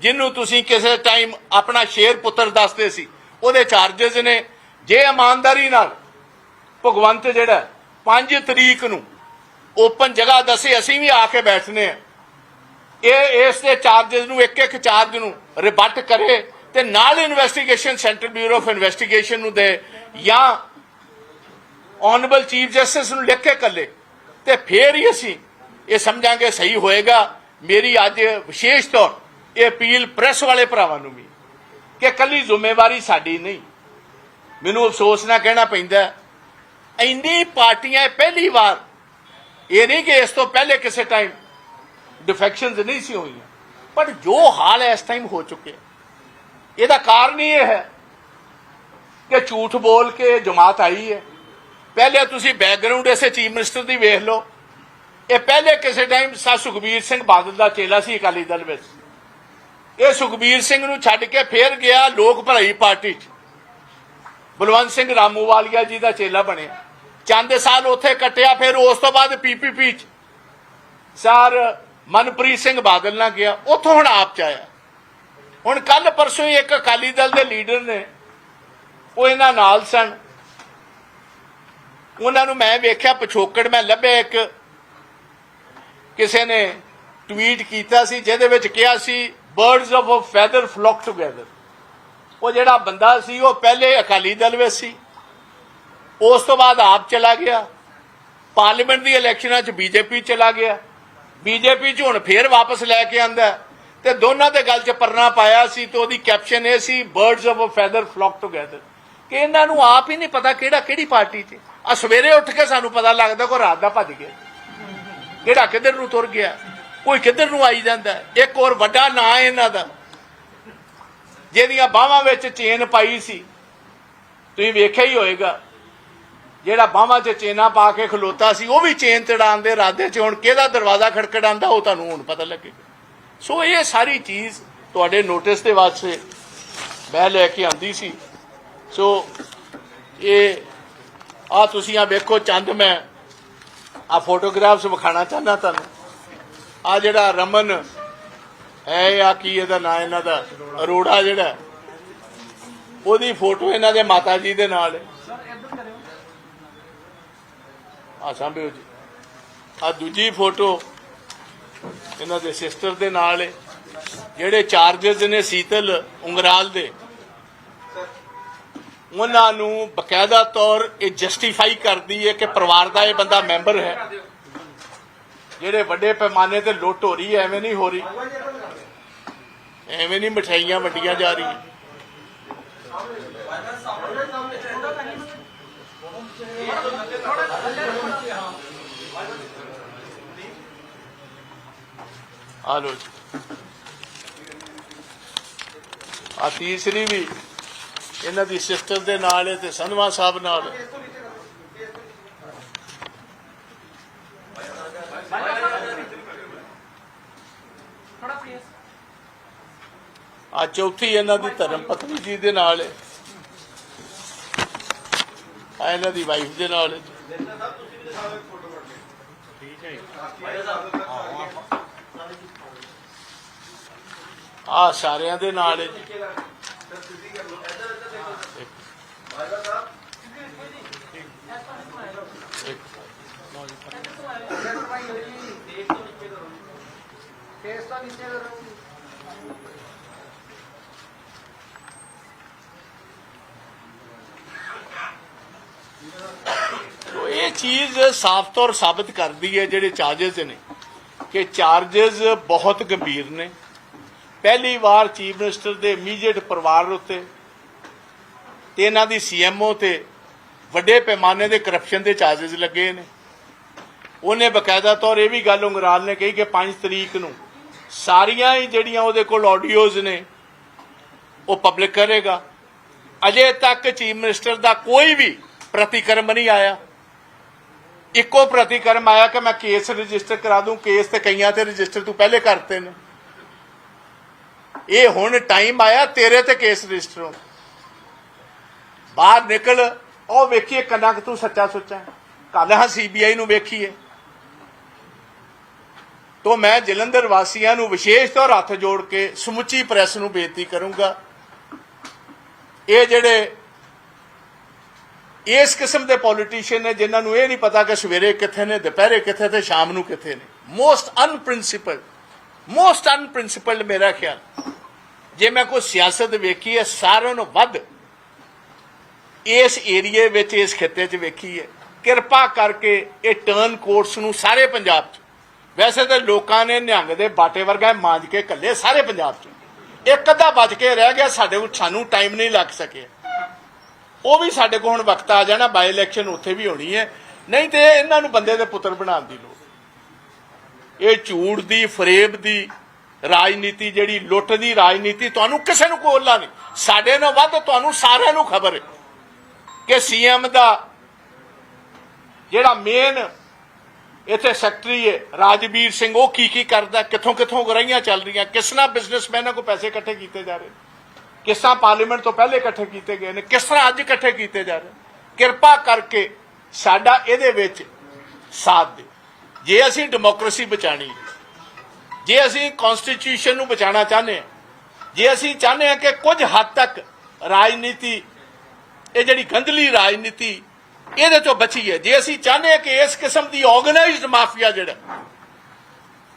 ਜਿਹਨੂੰ ਤੁਸੀਂ ਕਿਸੇ ਟਾਈਮ ਆਪਣਾ ਸ਼ੇਰ ਪੁੱਤਰ ਦੱਸਦੇ ਸੀ, ਉਹਦੇ ਚਾਰजेस ਨੇ। ਜੇ ਇਮਾਨਦਾਰੀ ਨਾਲ ਭਗਵੰਤ ਜਿਹੜਾ 5 ਤਰੀਕ ਨੂੰ ਓਪਨ ਜਗ੍ਹਾ ਦੱਸੇ, ਅਸੀਂ ਵੀ ਆ ਕੇ ਬੈਠਨੇ ਆ। ਇਹ, ਇਸ ਦੇ ਚਾਰजेस ਨੂੰ, ਇੱਕ ਇੱਕ ਚਾਰਜ ਨੂੰ ਰਿਬਟ ਕਰੇ ਤੇ ਨਾਲ investigation central bureau of investigation ਨੂੰ ਦੇ ਜਾਂ ਆਨਰੇਬਲ ਚੀਫ ਜਸਟਿਸ ਨੂੰ ਲਿਖ ਕੇ ਕੱਲੇ ਤੇ ਫੇਰ ਹੀ ਅਸੀਂ ਇਹ ਸਮਝਾਂਗੇ ਸਹੀ ਹੋਏਗਾ। ਮੇਰੀ ਅੱਜ ਵਿਸ਼ੇਸ਼ ਤੌਰ ਇਹ ਅਪੀਲ ਪ੍ਰੈਸ ਵਾਲੇ ਭਰਾਵਾਂ ਨੂੰ ਵੀ ਕਿ ਕੱਲੀ ਜ਼ਿੰਮੇਵਾਰੀ ਸਾਡੀ ਨਹੀਂ। ਮੈਨੂੰ ਅਫਸੋਸ ਨਾ ਕਹਿਣਾ ਪੈਂਦਾ ਇੰਨੀ ਪਾਰਟੀਆਂ ਪਹਿਲੀ ਵਾਰ ਇਹ ਨਹੀਂ ਕਿ ਇਸ ਤੋਂ ਪਹਿਲੇ ਕਿਸੇ ਟਾਈਮ ਡਿਫੈਕਸ਼ਨਸ ਨਹੀਂ ਸੀ ਹੋਈਆਂ। ਪਰ ਜੋ ਹਾਲ ਇਸ ਟਾਈਮ ਹੋ ਚੁੱਕੇ ਇਹਦਾ ਕਾਰਨ ਹੀ ਇਹ ਹੈ ਕਿ ਝੂਠ ਬੋਲ ਕੇ ਜਮਾਤ ਆਈ ਹੈ। ਪਹਿਲੇ ਤੁਸੀਂ ਬੈਕਗ੍ਰਾਉਂਡ ਇਸੇ ਚੀਫ ਮਿਨਿਸਟਰ ਦੀ ਵੇਖ ਲਓ। ਇਹ ਪਹਿਲੇ ਕਿਸੇ ਟਾਈਮ ਸਾ ਸੁਖਬੀਰ ਸਿੰਘ ਬਾਦਲ ਦਾ ਚੇਲਾ ਸੀ ਅਕਾਲੀ ਦਲ ਵਿੱਚ। ਇਹ ਸੁਖਬੀਰ ਸਿੰਘ ਨੂੰ ਛੱਡ ਕੇ ਫੇਰ ਗਿਆ ਲੋਕ ਭਲਾਈ ਪਾਰਟੀ 'ਚ। ਬਲਵੰਤ ਸਿੰਘ ਰਾਮੂਵਾਲੀਆ ਜੀ ਦਾ ਚੇਲਾ ਬਣਿਆ। ਚੰਦ ਸਾਲ ਉੱਥੇ ਕੱਟਿਆ, ਫਿਰ ਉਸ ਤੋਂ ਬਾਅਦ ਪੀਪੀਪੀ 'ਚ। ਸਰ, ਮਨਪ੍ਰੀਤ ਸਿੰਘ ਬਾਦਲ ਨਾਲ ਗਿਆ, ਉੱਥੋਂ ਹੁਣ ਆਪ ਚ ਆਇਆ। ਹੁਣ ਕੱਲ ਪਰਸੋਂ ਹੀ ਇੱਕ ਅਕਾਲੀ ਦਲ ਦੇ ਲੀਡਰ ਨੇ, ਉਹ ਇਹਨਾਂ ਨਾਲ ਸਨ। ਉਹਨਾਂ ਨੂੰ ਮੈਂ ਵੇਖਿਆ, ਪਿਛੋਕੜ ਮੈਂ ਲੱਭਿਆ ਇੱਕ। ਕਿਸੇ ਨੇ ਟਵੀਟ ਕੀਤਾ ਸੀ, ਜਿਹਦੇ ਵਿੱਚ ਕਿਹਾ ਸੀ birds of a feather flock together ਉਹ ਜਿਹੜਾ ਬੰਦਾ ਸੀ, ਉਹ ਪਹਿਲੇ ਅਕਾਲੀ ਦਲ ਵਿੱਚ ਸੀ। ਉਸ ਤੋਂ ਬਾਅਦ ਆਪ ਚਲਾ ਗਿਆ। ਪਾਰਲੀਮੈਂਟ ਦੀ ਇਲੈਕਸ਼ਨਾਂ 'ਚ ਬੀਜੇਪੀ ਚਲਾ ਗਿਆ। ਬੀਜੇਪੀ 'ਚ ਹੁਣ ਫੇਰ ਵਾਪਸ ਲੈ ਕੇ ਆਂਦਾ ਤੇ ਦੋਨਾਂ ਦੇ ਗੱਲ 'ਚ ਪਰਨਾ ਪਾਇਆ ਸੀ ਤੇ ਉਹਦੀ ਕੈਪਸ਼ਨ ਇਹ ਸੀ birds of a feather flock together ਕਿ ਇਹਨਾਂ ਨੂੰ ਆਪ ਹੀ ਨਹੀਂ ਪਤਾ ਕਿਹੜਾ ਕਿਹੜੀ ਪਾਰਟੀ 'ਚ। ਆ ਸਵੇਰੇ ਉੱਠ ਕੇ ਸਾਨੂੰ ਪਤਾ ਲੱਗਦਾ ਕੋਈ ਰਾਤ ਦਾ ਭੱਜ ਗਿਆ। ਕਿਹੜਾ ਕਿੱਧਰ ਨੂੰ ਤੁਰ ਗਿਆ। ਕੋਈ ਕਿੱਧਰ ਨੂੰ ਆਈ ਜਾਂਦਾ ਇੱਕ ਹੋਰ ਵੱਡਾ ਨਾਂ ਇਹਨਾਂ ਦਾ। ਜਿਹਦੀਆਂ ਬਾਹਾਂ ਵਿੱਚ ਚੇਨ ਪਾਈ ਸੀ। ਤੁਸੀਂ ਵੇਖਿਆ ਹੀ ਹੋਏਗਾ। ਜਿਹੜਾ ਬਾਹਾਂ 'ਚ ਚੇਨਾ ਪਾ ਕੇ ਖਲੋਤਾ ਸੀ, ਉਹ ਵੀ ਚੇਨ ਤੜਾਉਣ ਦੇ ਇਰਾਦੇ 'ਚ, ਹੁਣ ਕਿਹਦਾ ਦਰਵਾਜ਼ਾ ਖੜਕੜਾਉਂਦਾ ਉਹ ਤੁਹਾਨੂੰ ਹੁਣ ਪਤਾ ਲੱਗੇਗਾ। ਸੋ ਇਹ ਸਾਰੀ ਚੀਜ਼ ਤੁਹਾਡੇ ਨੋਟਿਸ ਦੇ ਵਾਸਤੇ ਮੈਂ ਲੈ ਕੇ ਆਂਦੀ ਸੀ। ਸੋ ਇਹ ਆ ਤੁਸੀਂ ਆ ਵੇਖੋ, ਚੰਦ ਮੈਂ ਆ ਫੋਟੋਗ੍ਰਾਫਸ ਵਿਖਾਣਾ ਚਾਹੁੰਦਾ ਤੁਹਾਨੂੰ। ਆ ਜਿਹੜਾ ਰਮਨ ਹੈ ਆ ਕੀ ਇਹਦਾ ਨਾਂ ਇਹਨਾਂ ਦਾ, ਅਰੋੜਾ ਜਿਹੜਾ, ਉਹਦੀ ਫੋਟੋ ਇਹਨਾਂ ਦੇ ਮਾਤਾ ਜੀ ਦੇ ਨਾਲ ਹੈ। ਆ ਸਾਂਭਿਓ ਜੀ। ਆ ਦੂਜੀ ਫੋਟੋ ਇਹਨਾਂ ਦੇ ਸਿਸਟਰ ਦੇ ਨਾਲ ਹੈ ਜਿਹੜੇ ਚਾਰਜਰਸ ਨੇ ਸੀਤਲ ਉਂਗਰਾਲ ਦੇ। ਉਹਨਾਂ ਨੂੰ ਬਕਾਇਦਾ ਤੌਰ ਇਹ ਜਸਟੀਫਾਈ ਕਰਦੀ ਹੈ ਕਿ ਪਰਿਵਾਰ ਦਾ ਇਹ ਬੰਦਾ ਮੈਂਬਰ ਹੈ। ਜਿਹੜੇ ਵੱਡੇ ਪੈਮਾਨੇ ਤੇ ਲੁੱਟ ਹੋ ਰਹੀ ਹੈ ਐਵੇਂ ਨਹੀਂ ਹੋ ਰਹੀ। ਐਵੇਂ ਨਹੀਂ ਮਠਿਆਈਆਂ ਵੰਡੀਆਂ ਜਾ ਰਹੀਆਂ। ਆ ਲੋ ਜੀ ਆ ਤੀਸਰੀ ਵੀ, ਇਹਨਾਂ ਦੀ ਸਿਸਟਰ ਦੇ ਨਾਲ ਹੈ ਤੇ ਸੰਧਵਾ ਸਾਹਿਬ ਨਾਲ। ਹੈ। ਆ ਚੌਥੀ ਇਹਨਾਂ ਦੀ ਧਰਮ ਪਤਨੀ ਜੀ ਦੇ ਨਾਲ ਹੈ। ਆ ਇਹਨਾਂ ਦੀ ਵਾਈਫ ਦੇ ਨਾਲ ਹੈ। ਆ ਸਾਰਿਆਂ ਦੇ ਨਾਲ ਹੈ। ਇਹ ਚੀਜ਼ ਸਾਫ਼ ਤੌਰ ਸਾਬਤ ਕਰਦੀ ਹੈ ਜਿਹੜੇ ਚਾਰजेस ਨੇ ਕਿ ਚਾਰजेस ਬਹੁਤ ਗੰਭੀਰ ਨੇ। ਪਹਿਲੀ ਵਾਰ ਚੀਫ ਮਿਨਿਸਟਰ ਦੇ ਇਮੀਡੀਏਟ ਪਰਿਵਾਰ ਉੱਤੇ ਤੇ ਇਹਨਾਂ ਦੀ ਸੀਐਮਓ ਤੇ ਵੱਡੇ ਪੈਮਾਨੇ ਦੇ ਕਰਪਸ਼ਨ ਦੇ ਚਾਰजेस ਲੱਗੇ ਨੇ। ਉਹਨੇ ਬਕਾਇਦਾ ਤੌਰ ਇਹ ਵੀ ਗੱਲ ਉਂਗਰਾਲ ਨੇ ਕਹੀ ਕਿ 5 ਤਰੀਕ ਨੂੰ ਸਾਰੀਆਂ ਹੀ ਜਿਹੜੀਆਂ ਉਹਦੇ ਕੋਲ ਆਡੀਓਜ਼ ਨੇ, ਉਹ ਪਬਲਿਕ ਕਰੇਗਾ। ਅਜੇ ਤੱਕ ਚੀਫ ਮਿਨਿਸਟਰ ਦਾ ਕੋਈ ਵੀ ਪ੍ਰਤੀਕਰਮ ਨਹੀਂ ਆਇਆ। ਇੱਕੋ ਪ੍ਰਤੀਕਰਮ ਆਇਆ ਕਿ ਮੈਂ ਕੇਸ ਰਜਿਸਟਰ ਕਰਾ ਦੂੰ। ਕੇਸ ਤੇ ਕਈਆਂ ਤੇ ਰਜਿਸਟਰ ਤੂੰ ਪਹਿਲੇ ਕਰਤੇ ਨੇ। ਇਹ ਹੁਣ ਟਾਈਮ ਆਇਆ ਤੇਰੇ ਤੇ ਕੇਸ ਰਜਿਸਟਰ ਹੋ ਬਾਹਰ ਨਿਕਲ, ਉਹ ਵੇਖੀਏ ਕੰਨਾਂ ਕਿ ਤੂੰ ਸੱਚਾ ਸੁੱਚਾ ਕੱਲ ਹਾਂ ਸੀਬੀਆਈ ਨੂੰ ਵੇਖੀਏ। ਤੋਂ ਮੈਂ ਜਲੰਧਰ ਵਾਸੀਆਂ ਨੂੰ ਵਿਸ਼ੇਸ਼ ਤੌਰ ਹੱਥ ਜੋੜ ਕੇ ਸਮੁੱਚੀ ਪ੍ਰੈਸ ਨੂੰ ਬੇਨਤੀ ਕਰੂੰਗਾ, ਇਹ ਜਿਹੜੇ ਇਸ ਕਿਸਮ ਦੇ ਪੋਲੀਟੀਸ਼ੀਅਨ ਨੇ ਜਿਨ੍ਹਾਂ ਨੂੰ ਇਹ ਨਹੀਂ ਪਤਾ ਕਿ ਸਵੇਰੇ ਕਿੱਥੇ ਨੇ, ਦੁਪਹਿਰੇ ਕਿੱਥੇ ਤੇ ਸ਼ਾਮ ਨੂੰ ਕਿੱਥੇ ਨੇ। ਮੋਸਟ ਅਨਪ੍ਰਿੰਸੀਪਲਡ ਮੋਸਟ ਅਨਪ੍ਰਿੰਸੀਪਲਡ ਮੇਰਾ ਖਿਆਲ। ਜੇ ਮੈਂ ਕੋਈ ਸਿਆਸਤ ਵੇਖੀ ਹੈ, ਸਾਰਿਆਂ ਨੂੰ ਵੱਧ ਇਸ ਏਰੀਏ ਵਿੱਚ, ਇਸ ਖਿੱਤੇ 'ਚ ਵੇਖੀ ਹੈ। ਕਿਰਪਾ ਕਰਕੇ ਇਹ ਟਰਨ ਕੋਰਸ ਨੂੰ ਸਾਰੇ ਪੰਜਾਬ 'ਚ। ਵੈਸੇ ਤਾਂ ਲੋਕਾਂ ਨੇ ਨਿਹੰਗ ਦੇ ਬਾਟੇ ਵਰਗਾ ਮਾਂਜ ਕੇ ਕੱਲੇ ਸਾਰੇ ਪੰਜਾਬ 'ਚ। ਇੱਕ ਅੱਧਾ ਬਚ ਕੇ ਰਹਿ ਗਿਆ, ਸਾਡੇ ਕੋਲ ਸਾਨੂੰ ਟਾਈਮ ਨਹੀਂ ਲੱਗ ਸਕਿਆ। ਉਹ ਵੀ ਸਾਡੇ ਕੋਲ ਹੁਣ ਵਕਤ ਆ ਜਾਣਾ ਬਾਈ ਇਲੈਕਸ਼ਨ ਉੱਥੇ ਵੀ ਹੋਣੀ ਹੈ। ਨਹੀਂ ਤੇ ਇਹਨਾਂ ਨੂੰ ਬੰਦੇ ਦੇ ਪੁੱਤਰ ਬਣਾਉਣ ਦੀ ਲੋੜ। ਇਹ ਝੂਠ ਦੀ, ਫਰੇਬ ਦੀ ਰਾਜਨੀਤੀ ਜਿਹੜੀ ਲੁੱਟ ਦੀ ਰਾਜਨੀਤੀ ਤੁਹਾਨੂੰ ਕਿਸੇ ਨੂੰ ਕੋਲਾ ਨਹੀਂ। ਸਾਡੇ ਨਾਲ ਵੱਧ ਤੁਹਾਨੂੰ ਸਾਰਿਆਂ ਨੂੰ ਖਬਰ ਹੈ ਕਿ ਸੀਐਮ ਦਾ ਜਿਹੜਾ ਮੇਨ ਇੱਥੇ ਸੈਕਟਰੀ ਹੈ, ਰਾਜਵੀਰ ਸਿੰਘ, ਉਹ ਕੀ ਕੀ ਕਰਦਾ, ਕਿੱਥੋਂ ਕਿੱਥੋਂ ਗਰਾਈਆਂ ਚੱਲ ਰਹੀਆਂ, ਕਿਸ ਨਾਲ ਬਿਜ਼ਨਸਮੈਨਾਂ ਕੋ ਪੈਸੇ ਇਕੱਠੇ ਕੀਤੇ ਜਾ ਰਹੇ, ਕਿਸ ਤਰ੍ਹਾਂ ਪਾਰਲੀਮੈਂਟ ਤੋਂ ਪਹਿਲੇ ਇਕੱਠੇ ਕੀਤੇ ਗਏ ਨੇ, ਕਿਸ ਤਰ੍ਹਾਂ ਅੱਜ ਇਕੱਠੇ ਕੀਤੇ ਜਾ ਰਹੇ। ਕਿਰਪਾ ਕਰਕੇ ਸਾਡਾ ਇਹਦੇ ਵਿੱਚ ਸਾਥ ਦੇ ਜੇ ਅਸੀਂ ਡੈਮੋਕ੍ਰੇਸੀ ਬਚਾਣੀ ਹੈ ਜੇ ਅਸੀਂ ਕਨਸਟੀਟਿਊਸ਼ਨ ਨੂੰ ਬਚਾਉਣਾ ਚਾਹੁੰਦੇ ਹਾਂ, ਜੇ ਅਸੀਂ ਚਾਹੁੰਦੇ ਹਾਂ ਕਿ ਕੁਝ ਹੱਦ ਤੱਕ ਰਾਜਨੀਤੀ, ਇਹ ਜਿਹੜੀ ਗੰਦਲੀ ਰਾਜਨੀਤੀ ਇਹਦੇ ਤੋਂ ਬਚੀ ਹੈ, ਜੇ ਅਸੀਂ ਚਾਹੁੰਦੇ ਹਾਂ ਕਿ ਇਸ ਕਿਸਮ ਦੀ ਆਰਗੇਨਾਈਜ਼ਡ ਮਾਫੀਆ ਜਿਹੜਾ,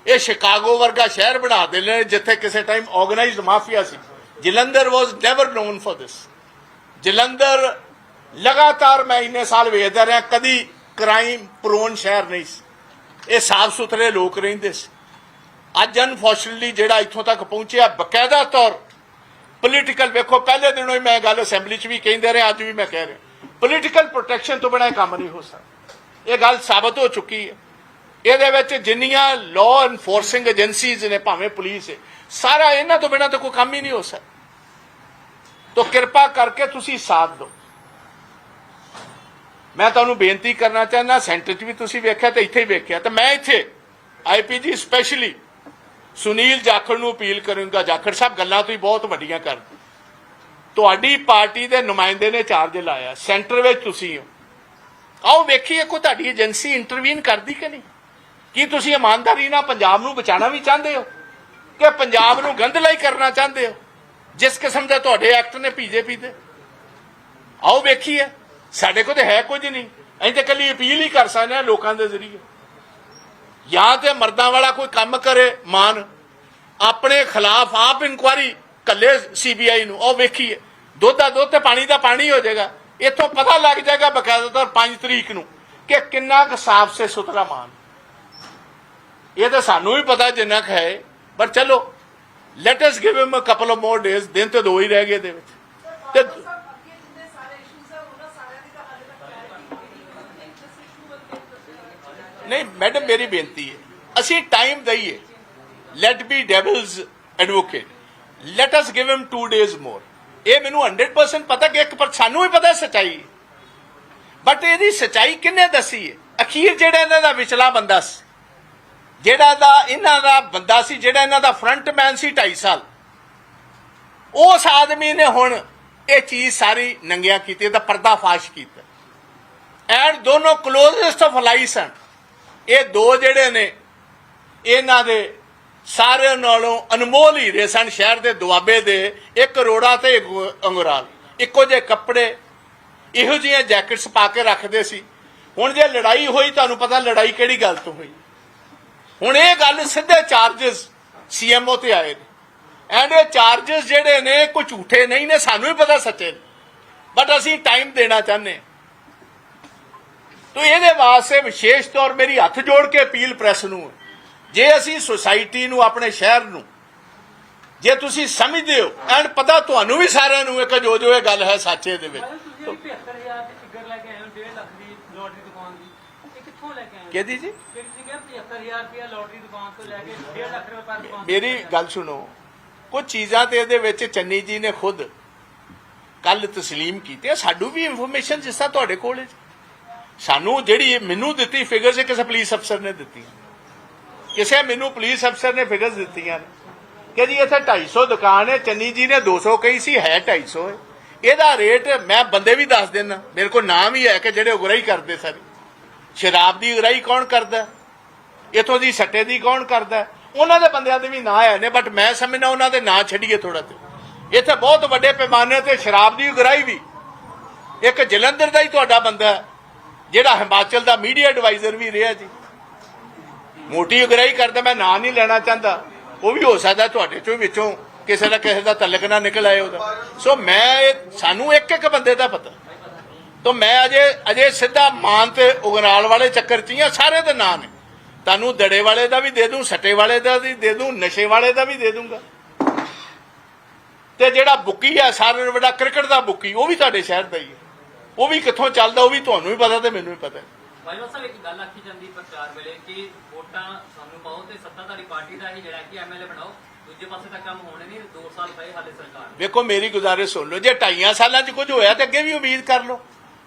ਇਹ ਸ਼ਿਕਾਗੋ ਵਰਗਾ ਸ਼ਹਿਰ ਬਣਾ ਦੇਣੇ, ਜਿੱਥੇ ਕਿਸੇ time organised mafia C. Jalandhar was never known for this Jalandhar ਲਗਾਤਾਰ ਮੈਂ ਇੰਨੇ ਸਾਲ ਵੇਖਦਾ ਰਿਹਾ, ਕਦੀ ਕ੍ਰਾਈਮ ਪ੍ਰੋਨ ਸ਼ਹਿਰ ਨਹੀਂ ਸੀ। ਇਹ ਸਾਫ਼ ਸੁਥਰੇ ਲੋਕ ਰਹਿੰਦੇ ਸੀ। ਅੱਜ ਅਨਫੋਰਚੂਨਟਲੀ ਜਿਹੜਾ ਇੱਥੋਂ ਤੱਕ ਪਹੁੰਚਿਆ, ਬਕਾਇਦਾ ਤੌਰ ਪੋਲੀਟੀਕਲ ਵੇਖੋ, ਪਹਿਲੇ ਦਿਨੋਂ ਹੀ ਮੈਂ ਗੱਲ ਅਸੈਂਬਲੀ 'ਚ ਵੀ ਕਹਿੰਦੇ ਰਿਹਾ, ਅੱਜ ਵੀ ਮੈਂ ਕਹਿ ਰਿਹਾ। ਪੋਲੀਟੀਕਲ ਪ੍ਰੋਟੈਕਸ਼ਨ ਤੋਂ ਬਿਨਾਂ ਇਹ ਕੰਮ ਨਹੀਂ ਹੋ ਸਕਦਾ। ਇਹ ਗੱਲ ਸਾਬਤ ਹੋ ਚੁੱਕੀ ਹੈ। ਇਹਦੇ ਵਿੱਚ ਜਿੰਨੀਆਂ ਲਾਅ ਐਨਫੋਰਸਿੰਗ ਏਜੰਸੀਜ਼ ਨੇ, ਭਾਵੇਂ ਪੁਲਿਸ ਹੈ ਸਾਰਾ ਇਹਨਾਂ ਤੋਂ ਬਿਨਾਂ ਤਾਂ ਕੋਈ ਕੰਮ ਹੀ ਨਹੀਂ ਹੋ ਸਕਦਾ। ਤੋ ਕਿਰਪਾ ਕਰਕੇ ਤੁਸੀਂ ਸਾਥ ਦਿਓ। ਮੈਂ ਤੁਹਾਨੂੰ ਬੇਨਤੀ ਕਰਨਾ ਚਾਹੁੰਦਾ, ਸੈਂਟਰ 'ਚ ਵੀ ਤੁਸੀਂ ਵੇਖਿਆ ਤੇ ਇੱਥੇ ਹੀ ਵੇਖਿਆ। ਤੇ ਮੈਂ ਇੱਥੇ ਆਈਪੀਜੀ ਸਪੈਸ਼ਲੀ ਸੁਨੀਲ ਜਾਖੜ ਨੂੰ ਅਪੀਲ ਕਰੂੰਗਾ ਜਾਖੜ ਸਾਹਿਬ ਗੱਲਾਂ ਤੁਸੀਂ ਬਹੁਤ ਵੱਡੀਆਂ ਕਰਦੇ ਤੁਹਾਡੀ ਪਾਰਟੀ ਦੇ ਨੁਮਾਇੰਦੇ ਨੇ ਚਾਰਜ ਲਾਇਆ, ਸੈਂਟਰ ਵਿੱਚ ਤੁਸੀਂ ਹੋ। ਆਓ ਵੇਖੀਏ, ਕੋਈ ਤੁਹਾਡੀ ਏਜੰਸੀ ਇੰਟਰਵੀਨ ਕਰਦੀ ਕਿ ਨਹੀਂ? ਕੀ ਤੁਸੀਂ ਇਮਾਨਦਾਰੀ ਨਾਲ ਪੰਜਾਬ ਨੂੰ ਬਚਾਉਣਾ ਵੀ ਚਾਹੁੰਦੇ ਹੋ? ਕਿ ਪੰਜਾਬ ਨੂੰ ਗੰਦਲਾਈ ਕਰਨਾ ਚਾਹੁੰਦੇ ਹੋ? ਜਿਸ ਕਿਸਮ ਦੇ ਤੁਹਾਡੇ ਐਕਟ ਨੇ ਬੀਜੇਪੀ ਦੇ। ਆਓ ਵੇਖੀਏ, ਸਾਡੇ ਕੋਲ ਤੇ ਹੈ ਕੁਝ ਨਹੀਂ। ਅਸੀਂ ਤਾਂ ਕੱਲੀ ਅਪੀਲ ਹੀ ਕਰ ਸਕਦੇ ਹਾਂ ਲੋਕਾਂ ਦੇ ਜ਼ਰੀਏ। ਜਾਂ ਤੇ ਮਰਦਾਂ ਵਾਲਾ ਕੋਈ ਕੰਮ ਕਰੇ ਮਾਨ, ਆਪਣੇ ਖਿਲਾਫ ਆਪ ਇਨਕੁਆਰੀ ਕੱਲੇ ਸੀਬੀਆਈ ਨੂੰ, ਉਹ ਵੇਖੀਏ। ਦੁੱਧ ਦਾ ਦੁੱਧ ਤੇ ਪਾਣੀ ਦਾ ਪਾਣੀ ਹੋ ਜਾਏਗਾ। ਇੱਥੋਂ ਪਤਾ ਲੱਗ ਜਾਏਗਾ ਬਕਾਇਦਾ 5 ਤਰੀਕ ਨੂੰ ਕਿ ਕਿੰਨਾ ਕੁ ਸਾਫ਼ ਸੇ ਸੁਥਰਾ ਮਾਨ। ਇਹ ਤਾਂ ਸਾਨੂੰ ਵੀ ਪਤਾ ਜਿੰਨਾ ਕੁ ਹੈ, ਪਰ ਚਲੋ let us give him a couple of more days ਦਿਨ ਤੇ ਦੋ ਹੀ ਰਹਿ ਗਏ ਦੇ ਵਿੱਚ। ਤੇ ਨਹੀਂ, ਮੈਡਮ, ਮੇਰੀ ਬੇਨਤੀ ਹੈ। ਅਸੀਂ ਟਾਈਮ ਦਈਏ। Let be devil's advocate let us give him 2 days more ਇਹ ਮੈਨੂੰ 100% ਪਤਾ ਕਿ ਇੱਕ ਪਰ ਸਾਨੂੰ ਵੀ ਪਤਾ ਸਚਾਈ। ਬਟ ਇਹਦੀ ਸਚਾਈ ਕਿੰਨੇ ਦੱਸੀ ਹੈ? ਅਖੀਰ ਜਿਹੜਾ ਇਹਨਾਂ ਦਾ ਵਿਚਲਾ ਬੰਦਾ ਸੀ। ਜਿਹੜਾ ਦਾ ਇਹਨਾਂ ਦਾ ਬੰਦਾ ਸੀ, ਜਿਹੜਾ ਇਹਨਾਂ ਦਾ ਫਰੰਟਮੈਨ ਸੀ 2.5 ਸਾਲ। ਉਸ ਆਦਮੀ ਨੇ ਹੁਣ ਇਹ ਚੀਜ਼ ਸਾਰੀ ਨੰਗਿਆ ਕੀਤੀ, ਇਹਦਾ ਪਰਦਾਫਾਸ਼ ਕੀਤਾ। ਐਂਡ ਦੋਨੋਂ ਕਲੋਜ਼ੈਸਟ ਆਫ ਸਨ ਇਹ ਦੋ ਜਿਹੜੇ ਨੇ, ਇਹਨਾਂ ਦੇ ਸਾਰਿਆਂ ਨਾਲੋਂ ਅਨਮੋਲ ਹੀਰੇ ਸਨ ਸ਼ਹਿਰ ਦੇ ਦੁਆਬੇ ਦੇ, ਇੱਕ ਰੋੜਾ ਤੇ ਅੰਗਰਾਲ। ਇੱਕੋ ਜਿਹੇ ਕੱਪੜੇ, ਇਹੋ ਜਿਹੀਆਂ ਜੈਕਟਸ ਪਾ ਕੇ ਰੱਖਦੇ ਸੀ। ਹੁਣ ਜੇ ਲੜਾਈ ਹੋਈ, ਤੁਹਾਨੂੰ ਪਤਾ ਲੜਾਈ ਕਿਹੜੀ ਗੱਲ ਤੋਂ ਹੋਈ। ਹੁਣ ਇਹ ਗੱਲ ਸਿੱਧੇ ਚਾਰजेस ਸੀਐਮਓ ਤੇ ਆਏ ਨੇ। ਐਂਡ ਇਹ ਚਾਰजेस ਜਿਹੜੇ ਨੇ ਕੋਈ ਝੂਠੇ ਨਹੀਂ ਨੇ, ਸਾਨੂੰ ਹੀ ਪਤਾ ਸੱਚੇ ਨੇ। ਬਟ ਅਸੀਂ ਟਾਈਮ ਦੇਣਾ ਚਾਹੁੰਦੇ ਹਾਂ। ਤੋ ਇਹਦੇ ਵਾਸਤੇ ਵਿਸ਼ੇਸ਼ ਤੌਰ ਮੇਰੀ ਹੱਥ ਜੋੜ ਕੇ ਅਪੀਲ ਪ੍ਰੈਸ ਨੂੰ। ਜੇ ਅਸੀਂ ਸੁਸਾਇਟੀ ਨੂੰ ਆਪਣੇ ਸ਼ਹਿਰ ਨੂੰ ਜੇ ਤੁਸੀਂ ਸਮਝਦੇ ਹੋ ਐਂਡ ਪਤਾ ਤੁਹਾਨੂੰ ਵੀ ਸਾਰਿਆਂ ਨੂੰ ਹੈ ਕਿ ਜੋ ਜੋ ਇਹ ਗੱਲ ਹੈ ਸੱਚੇ ਦੇ ਵਿੱਚ ਤੁਸੀਂ 75000 ਦੀ ਫਿਗਰ ਲੈ ਕੇ ਆਏ ਹੋ 1.5 ਲੱਖ ਦੀ ਲੋਟਰੀ ਦੁਕਾਨ ਦੀ ਇਹ ਕਿੱਥੋਂ ਲੈ ਕੇ ਆਏ ਹੋ ਕਿਹਦੀ ਜੀ ਫਿਰ ਤੁਸੀਂ ਕਿਹਾ 75000 ਰੁਪਇਆ ਲੋਟਰੀ ਦੁਕਾਨ ਤੋਂ ਲੈ ਕੇ 1.5 ਲੱਖ ਰੁਪਏ ਪਰ ਦੁਕਾਨ ਤੋਂ ਮੇਰੀ। ਗੱਲ ਸੁਣੋ ਕੁਝ ਚੀਜ਼ਾਂ ਤੇ ਇਹਦੇ ਵਿੱਚ ਚੰਨੀ ਜੀ ਨੇ ਖੁਦ ਕੱਲ ਤਸਲੀਮ ਕੀਤੀ ਸਾਨੂੰ ਵੀ ਇਨਫੋਰਮੇਸ਼ਨ ਜਿਸ ਤਰ੍ਹਾਂ ਤੁਹਾਡੇ ਕੋਲ ਹੈ ਸਾਨੂੰ ਜਿਹੜੀ ਮੈਨੂੰ ਦਿੱਤੀ ਫਿਗਰਸ ਇਹ ਕਿਸੇ ਪੁਲਿਸ ਅਫਸਰ ਨੇ ਦਿੱਤੀ ਕਿਸੇ ਮੈਨੂੰ ਪੁਲਿਸ ਅਫਸਰ ਨੇ ਫਿਗਰਸ ਦਿੱਤੀਆਂ ਨੇ। ਕਿ ਜੀ ਇੱਥੇ 250 ਦੁਕਾਨ ਹੈ ਚੰਨੀ ਜੀ ਨੇ 200 ਕਹੀ ਸੀ ਹੈ 250 ਹੈ। ਇਹਦਾ ਰੇਟ ਮੈਂ ਬੰਦੇ ਵੀ ਦੱਸ ਦਿੰਦਾ। ਮੇਰੇ ਕੋਲ ਨਾਮ ਹੀ ਹੈ ਕਿ ਜਿਹੜੇ ਉਗਰਾਈ ਕਰਦੇ ਸਾਰੇ ਸ਼ਰਾਬ ਦੀ ਉਗਰਾਈ ਕੌਣ ਕਰਦਾ? ਇਥੋਂ ਦੀ ਸੱਟੇ ਦੀ ਕੌਣ ਕਰਦਾ? ਉਹਨਾਂ ਦੇ ਬੰਦਿਆਂ ਦੇ ਵੀ ਨਾਂ ਹੈ ਨੇ ਬਟ ਮੈਂ ਸਮਝਣਾ ਉਹਨਾਂ ਦੇ ਨਾਂ ਛੱਡੀਏ ਥੋੜਾ ਤੇ। ਇੱਥੇ ਬਹੁਤ ਵੱਡੇ ਪੈਮਾਨੇ ਤੇ ਸ਼ਰਾਬ ਦੀ ਉਗਰਾਈ ਵੀ। ਇੱਕ ਜਲੰਧਰ ਦਾ ਹੀ ਤੁਹਾਡਾ ਬੰਦਾ ਹੈ, ਜਿਹੜਾ ਹਿਮਾਚਲ ਦਾ ਮੀਡੀਆ ਐਡਵਾਈਜ਼ਰ ਵੀ ਰਿਹਾ ਜੀ। ਮੋਟੀ ਉਗਰਾਈ ਕਰਦਾ, ਮੈਂ ਨਾਂ ਨਹੀਂ ਲੈਣਾ ਚਾਹੁੰਦਾ। ਉਹ ਵੀ ਹੋ ਸਕਦਾ ਤੁਹਾਡੇ ਚੋਂ ਵਿੱਚੋਂ ਕਿਸੇ ਦਾ ਕਿਸੇ ਦਾ ਤਲਕ ਨਾ ਨਿਕਲ ਆਏ ਉਹਦਾ। ਸੋ ਮੈਂ ਇਹ- ਸਾਨੂੰ ਇੱਕ ਇੱਕ ਬੰਦੇ ਦਾ ਪਤਾ। ਤਾਂ ਮੈਂ ਅਜੇ ਅਜੇ ਸਿੱਧਾ ਮਾਨ ਤੇ ਉਗਨਾਲ ਵਾਲੇ ਚੱਕਰ ਚ ਹੀ ਆ, ਸਾਰੇ ਦੇ ਨਾਂ ਨੇ। ਤੁਹਾਨੂੰ ਦੜੇ ਵਾਲੇ ਦਾ ਵੀ ਦੇ ਦੂੰ, ਸੱਟੇ ਵਾਲੇ ਦਾ ਵੀ ਦੇ ਦੂੰ, ਨਸ਼ੇ ਵਾਲੇ ਦਾ ਵੀ ਦੇ ਦੂੰਗਾ। ਤੇ ਜਿਹੜਾ ਬੁੱਕੀ ਆ, ਸਾਰਿਆਂ ਨਾਲੋਂ ਵੱਡਾ ਕ੍ਰਿਕਟ ਦਾ ਬੁੱਕੀ, ਉਹ ਵੀ ਤੁਹਾਡੇ ਸ਼ਹਿਰ ਦਾ ਹੀ ਹੈ ਉਹ ਵੀ ਕਿੱਥੋਂ ਚੱਲਦਾ ਉਹ ਵੀ ਤੁਹਾਨੂੰ ਵੀ ਪਤਾ ਤੇ ਮੈਨੂੰ ਵੀ ਪਤਾ ਬਾਜਵਾ ਸਾਹਿਬ ਇੱਕ ਗੱਲ ਆਖੀ ਜਾਂਦੀ ਪ੍ਰਚਾਰ ਵੇਲੇ ਕਿ ਵੋਟਾਂ ਸਾਨੂੰ ਪਾਓ ਤੇ ਸੱਤਾਧਾਰੀ ਪਾਰਟੀ ਦਾ ਹੀ ਜਿਹੜਾ ਕਿ ਐਮਐਲਏ ਬਣਾਓ। ਦੂਜੇ ਪਾਸੇ ਤਾਂ ਕੰਮ ਹੋਣੇ ਨਹੀਂ 2 ਸਾਲ ਪਏ ਹਾਲੇ ਸਰਕਾਰ ਨੂੰ। ਵੇਖੋ ਮੇਰੀ ਗੁਜ਼ਾਰਿਸ਼ ਸੁਣ ਲਓ ਜੇ ਢਾਈਆਂ ਸਾਲਾਂ 'ਚ ਕੁਝ ਹੋਇਆ ਤੇ ਅੱਗੇ ਵੀ ਉਮੀਦ ਕਰ ਲਓ।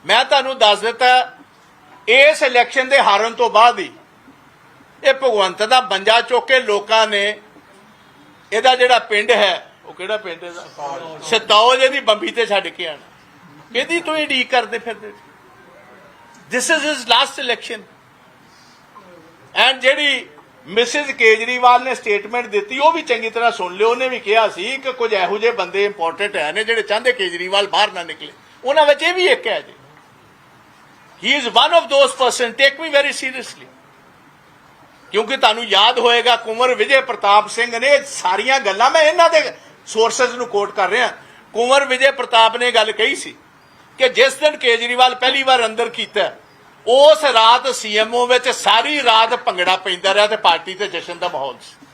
ਮੈਂ ਤੁਹਾਨੂੰ ਦੱਸ ਦਿੱਤਾ ਇਸ ਇਲੈਕਸ਼ਨ ਦੇ ਹਾਰਨ ਤੋਂ ਬਾਅਦ ਹੀ ਇਹ ਭਗਵੰਤ ਦਾ ਬੰਜਾ ਚੁੱਕ ਕੇ ਲੋਕਾਂ ਨੇ ਇਹਦਾ ਜਿਹੜਾ ਪਿੰਡ ਹੈ ਉਹ ਕਿਹੜਾ ਪਿੰਡ ਇਹਦਾ? ਸਤੌਜ ਇਹਦੀ ਬੰਬੀ ਤੇ ਛੱਡ ਕੇ ਆਣਾ ਇਹਦੀ ਤੋਂ ਹੀ ਡੀਕ ਕਰਦੇ ਫਿਰਦੇ this is his last election and ਜਿਹੜੀ ਮਿਸਿਸ ਕੇਜਰੀਵਾਲ ਨੇ ਸਟੇਟਮੈਂਟ ਦਿੱਤੀ, ਉਹ ਵੀ ਚੰਗੀ ਤਰ੍ਹਾਂ ਸੁਣ ਲਿਓ। ਉਹਨੇ ਵੀ ਕਿਹਾ ਸੀ ਕਿ ਕੁਝ ਇਹੋ ਜਿਹੇ ਬੰਦੇ ਇੰਪੋਰਟੈਂਟ ਹੈ ਨੇ ਜਿਹੜੇ ਚਾਹੁੰਦੇ ਕੇਜਰੀਵਾਲ ਬਾਹਰ ਨਾ ਨਿਕਲੇ। ਉਹਨਾਂ ਵਿੱਚ ਇਹ ਵੀ ਇੱਕ ਹੈ ਜੀ। He is one of those person take me very seriously ਕਿਉਂਕਿ ਤੁਹਾਨੂੰ ਯਾਦ ਹੋਏਗਾ, ਕੁੰਵਰ ਵਿਜੇ ਪ੍ਰਤਾਪ ਸਿੰਘ ਨੇ ਇਹ ਸਾਰੀਆਂ ਗੱਲਾਂ, ਮੈਂ ਇਹਨਾਂ ਦੇ ਸੋਰਸਸ ਨੂੰ ਕੋਟ ਕਰ ਰਿਹਾ। ਕੁੰਵਰ ਵਿਜੇ ਪ੍ਰਤਾਪ ਨੇ ਗੱਲ ਕਹੀ ਸੀ ਕਿ ਜਿਸ ਦਿਨ ਕੇਜਰੀਵਾਲ ਪਹਿਲੀ ਵਾਰ ਅੰਦਰ ਕੀਤਾ ਉਸ ਰਾਤ ਸੀਐਮਓ ਵਿੱਚ ਸਾਰੀ ਰਾਤ ਭੰਗੜਾ ਪੈਂਦਾ ਰਿਹਾ ਤੇ ਪਾਰਟੀ ਤੇ ਜਸ਼ਨ ਦਾ ਮਾਹੌਲ ਸੀ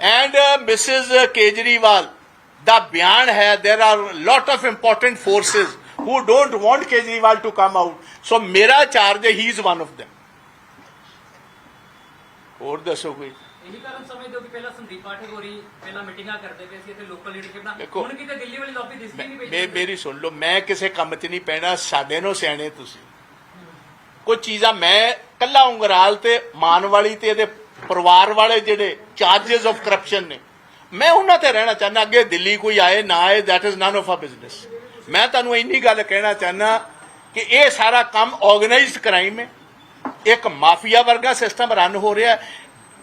ਐਂਡ ਮਿਸਿਸ ਕੇਜਰੀਵਾਲ ਦਾ ਬਿਆਨ ਹੈ there are lot of important forces who don't want Kejriwal to come out so ਮੇਰਾ ਚਾਰਜ ਹੈ he is one of them ਹੋਰ ਦੱਸੋ ਕੋਈ ਇਹੀ ਕਾਰਨ ਸਮਝਦੇ ਹੋ ਕਿ ਪਹਿਲਾਂ ਸੰਦੀਪ ਪਾਠਕ ਹੋਰੀ ਪਹਿਲਾਂ ਮੀਟਿੰਗਾਂ ਕਰਦੇ ਪਏ ਸੀ ਤੇ ਲੋਕਲ ਲੀਡਰਸ਼ਿਪ ਨਾਲ। ਦੇਖੋ, ਹੁਣ ਕਿਤੇ ਦਿੱਲੀ ਵਾਲੀ ਲੌਬੀ ਦਿਸਦੀ ਨਹੀਂ ਮੇ- ਪਈ ਮੇਰੀ ਸੁਣ ਲਓ ਮੈਂ ਕਿਸੇ ਕੰਮ 'ਚ ਨਹੀਂ ਪੈਣਾ ਸਾਡੇ ਨੂੰ ਸਿਆਣੇ ਤੁਸੀਂ। ਕੋਈ ਚੀਜ਼ਾਂ ਮੈਂ ਕੱਲਾ ਉਂਗਰਾਲ ਤੇ ਮਾਨ ਵਾਲੀ ਤੇ ਇਹਦੇ ਪਰਿਵਾਰ ਵਾਲੇ ਜਿਹੜੇ ਚਾਰजेस ਆਫ ਕਰਪਸ਼ਨ ਨੇ ਮੈਂ ਉਹਨਾਂ ਤੇ ਰਹਿਣਾ ਚਾਹੁੰਦਾ ਅੱਗੇ ਦਿੱਲੀ ਕੋਈ ਆਏ ਨਾ ਆਏ that is none of our business ਮੈਂ ਤੁਹਾਨੂੰ ਇੰਨੀ ਗੱਲ ਕਹਿਣਾ ਚਾਹੁੰਦਾ ਕਿ ਇਹ ਸਾਰਾ ਕੰਮ ਆਰਗੇਨਾਈਜ਼ਡ ਕ੍ਰਾਈਮ ਹੈ। ਇੱਕ ਮਾਫੀਆ ਵਰਗਾ ਸਿਸਟਮ ਰਨ ਹੋ ਰਿਹਾ ਹੈ।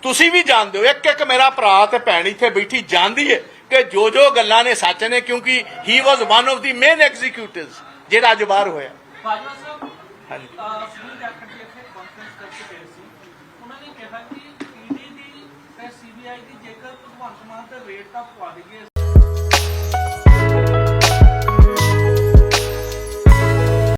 ਤੁਸੀਂ ਵੀ ਜਾਣਦੇ ਹੋ ਇੱਕ ਇੱਕ ਮੇਰਾ ਭਰਾ ਤੇ ਭੈਣ ਇੱਥੇ ਬੈਠੀ ਜਾਣਦੀ ਹੈ ਕਿ ਜੋ ਜੋ ਗੱਲਾਂ ਨੇ ਸੱਚ ਨੇ ਕਿਉਂਕਿ he was one of the main executives ਜਿਹੜਾ ਅੱਜ ਬਾਹਰ ਹੋਇਆ। ਬਾਜਵਾ ਸਾਹਿਬ ਹਾਂਜੀ। ਅਹ ਸੁਨੀਲ ਜਾਖੜ ਜੀ ਇੱਥੇ ਕਾਨਫਰੰਸ ਕਰਕੇ ਗਏ ਸੀ। ਉਹਨਾਂ ਨੇ ਕਿਹਾ ਕਿ ਈਡੀ ਦੀ ਤੇ ਸੀਬੀਆਈ ਦੀ ਜੇਕਰ ਭਗਵੰਤ ਮਾਨ ਤੇ ਰੇਟ ਤਾਂ ਪਵਾ ਦਈਏ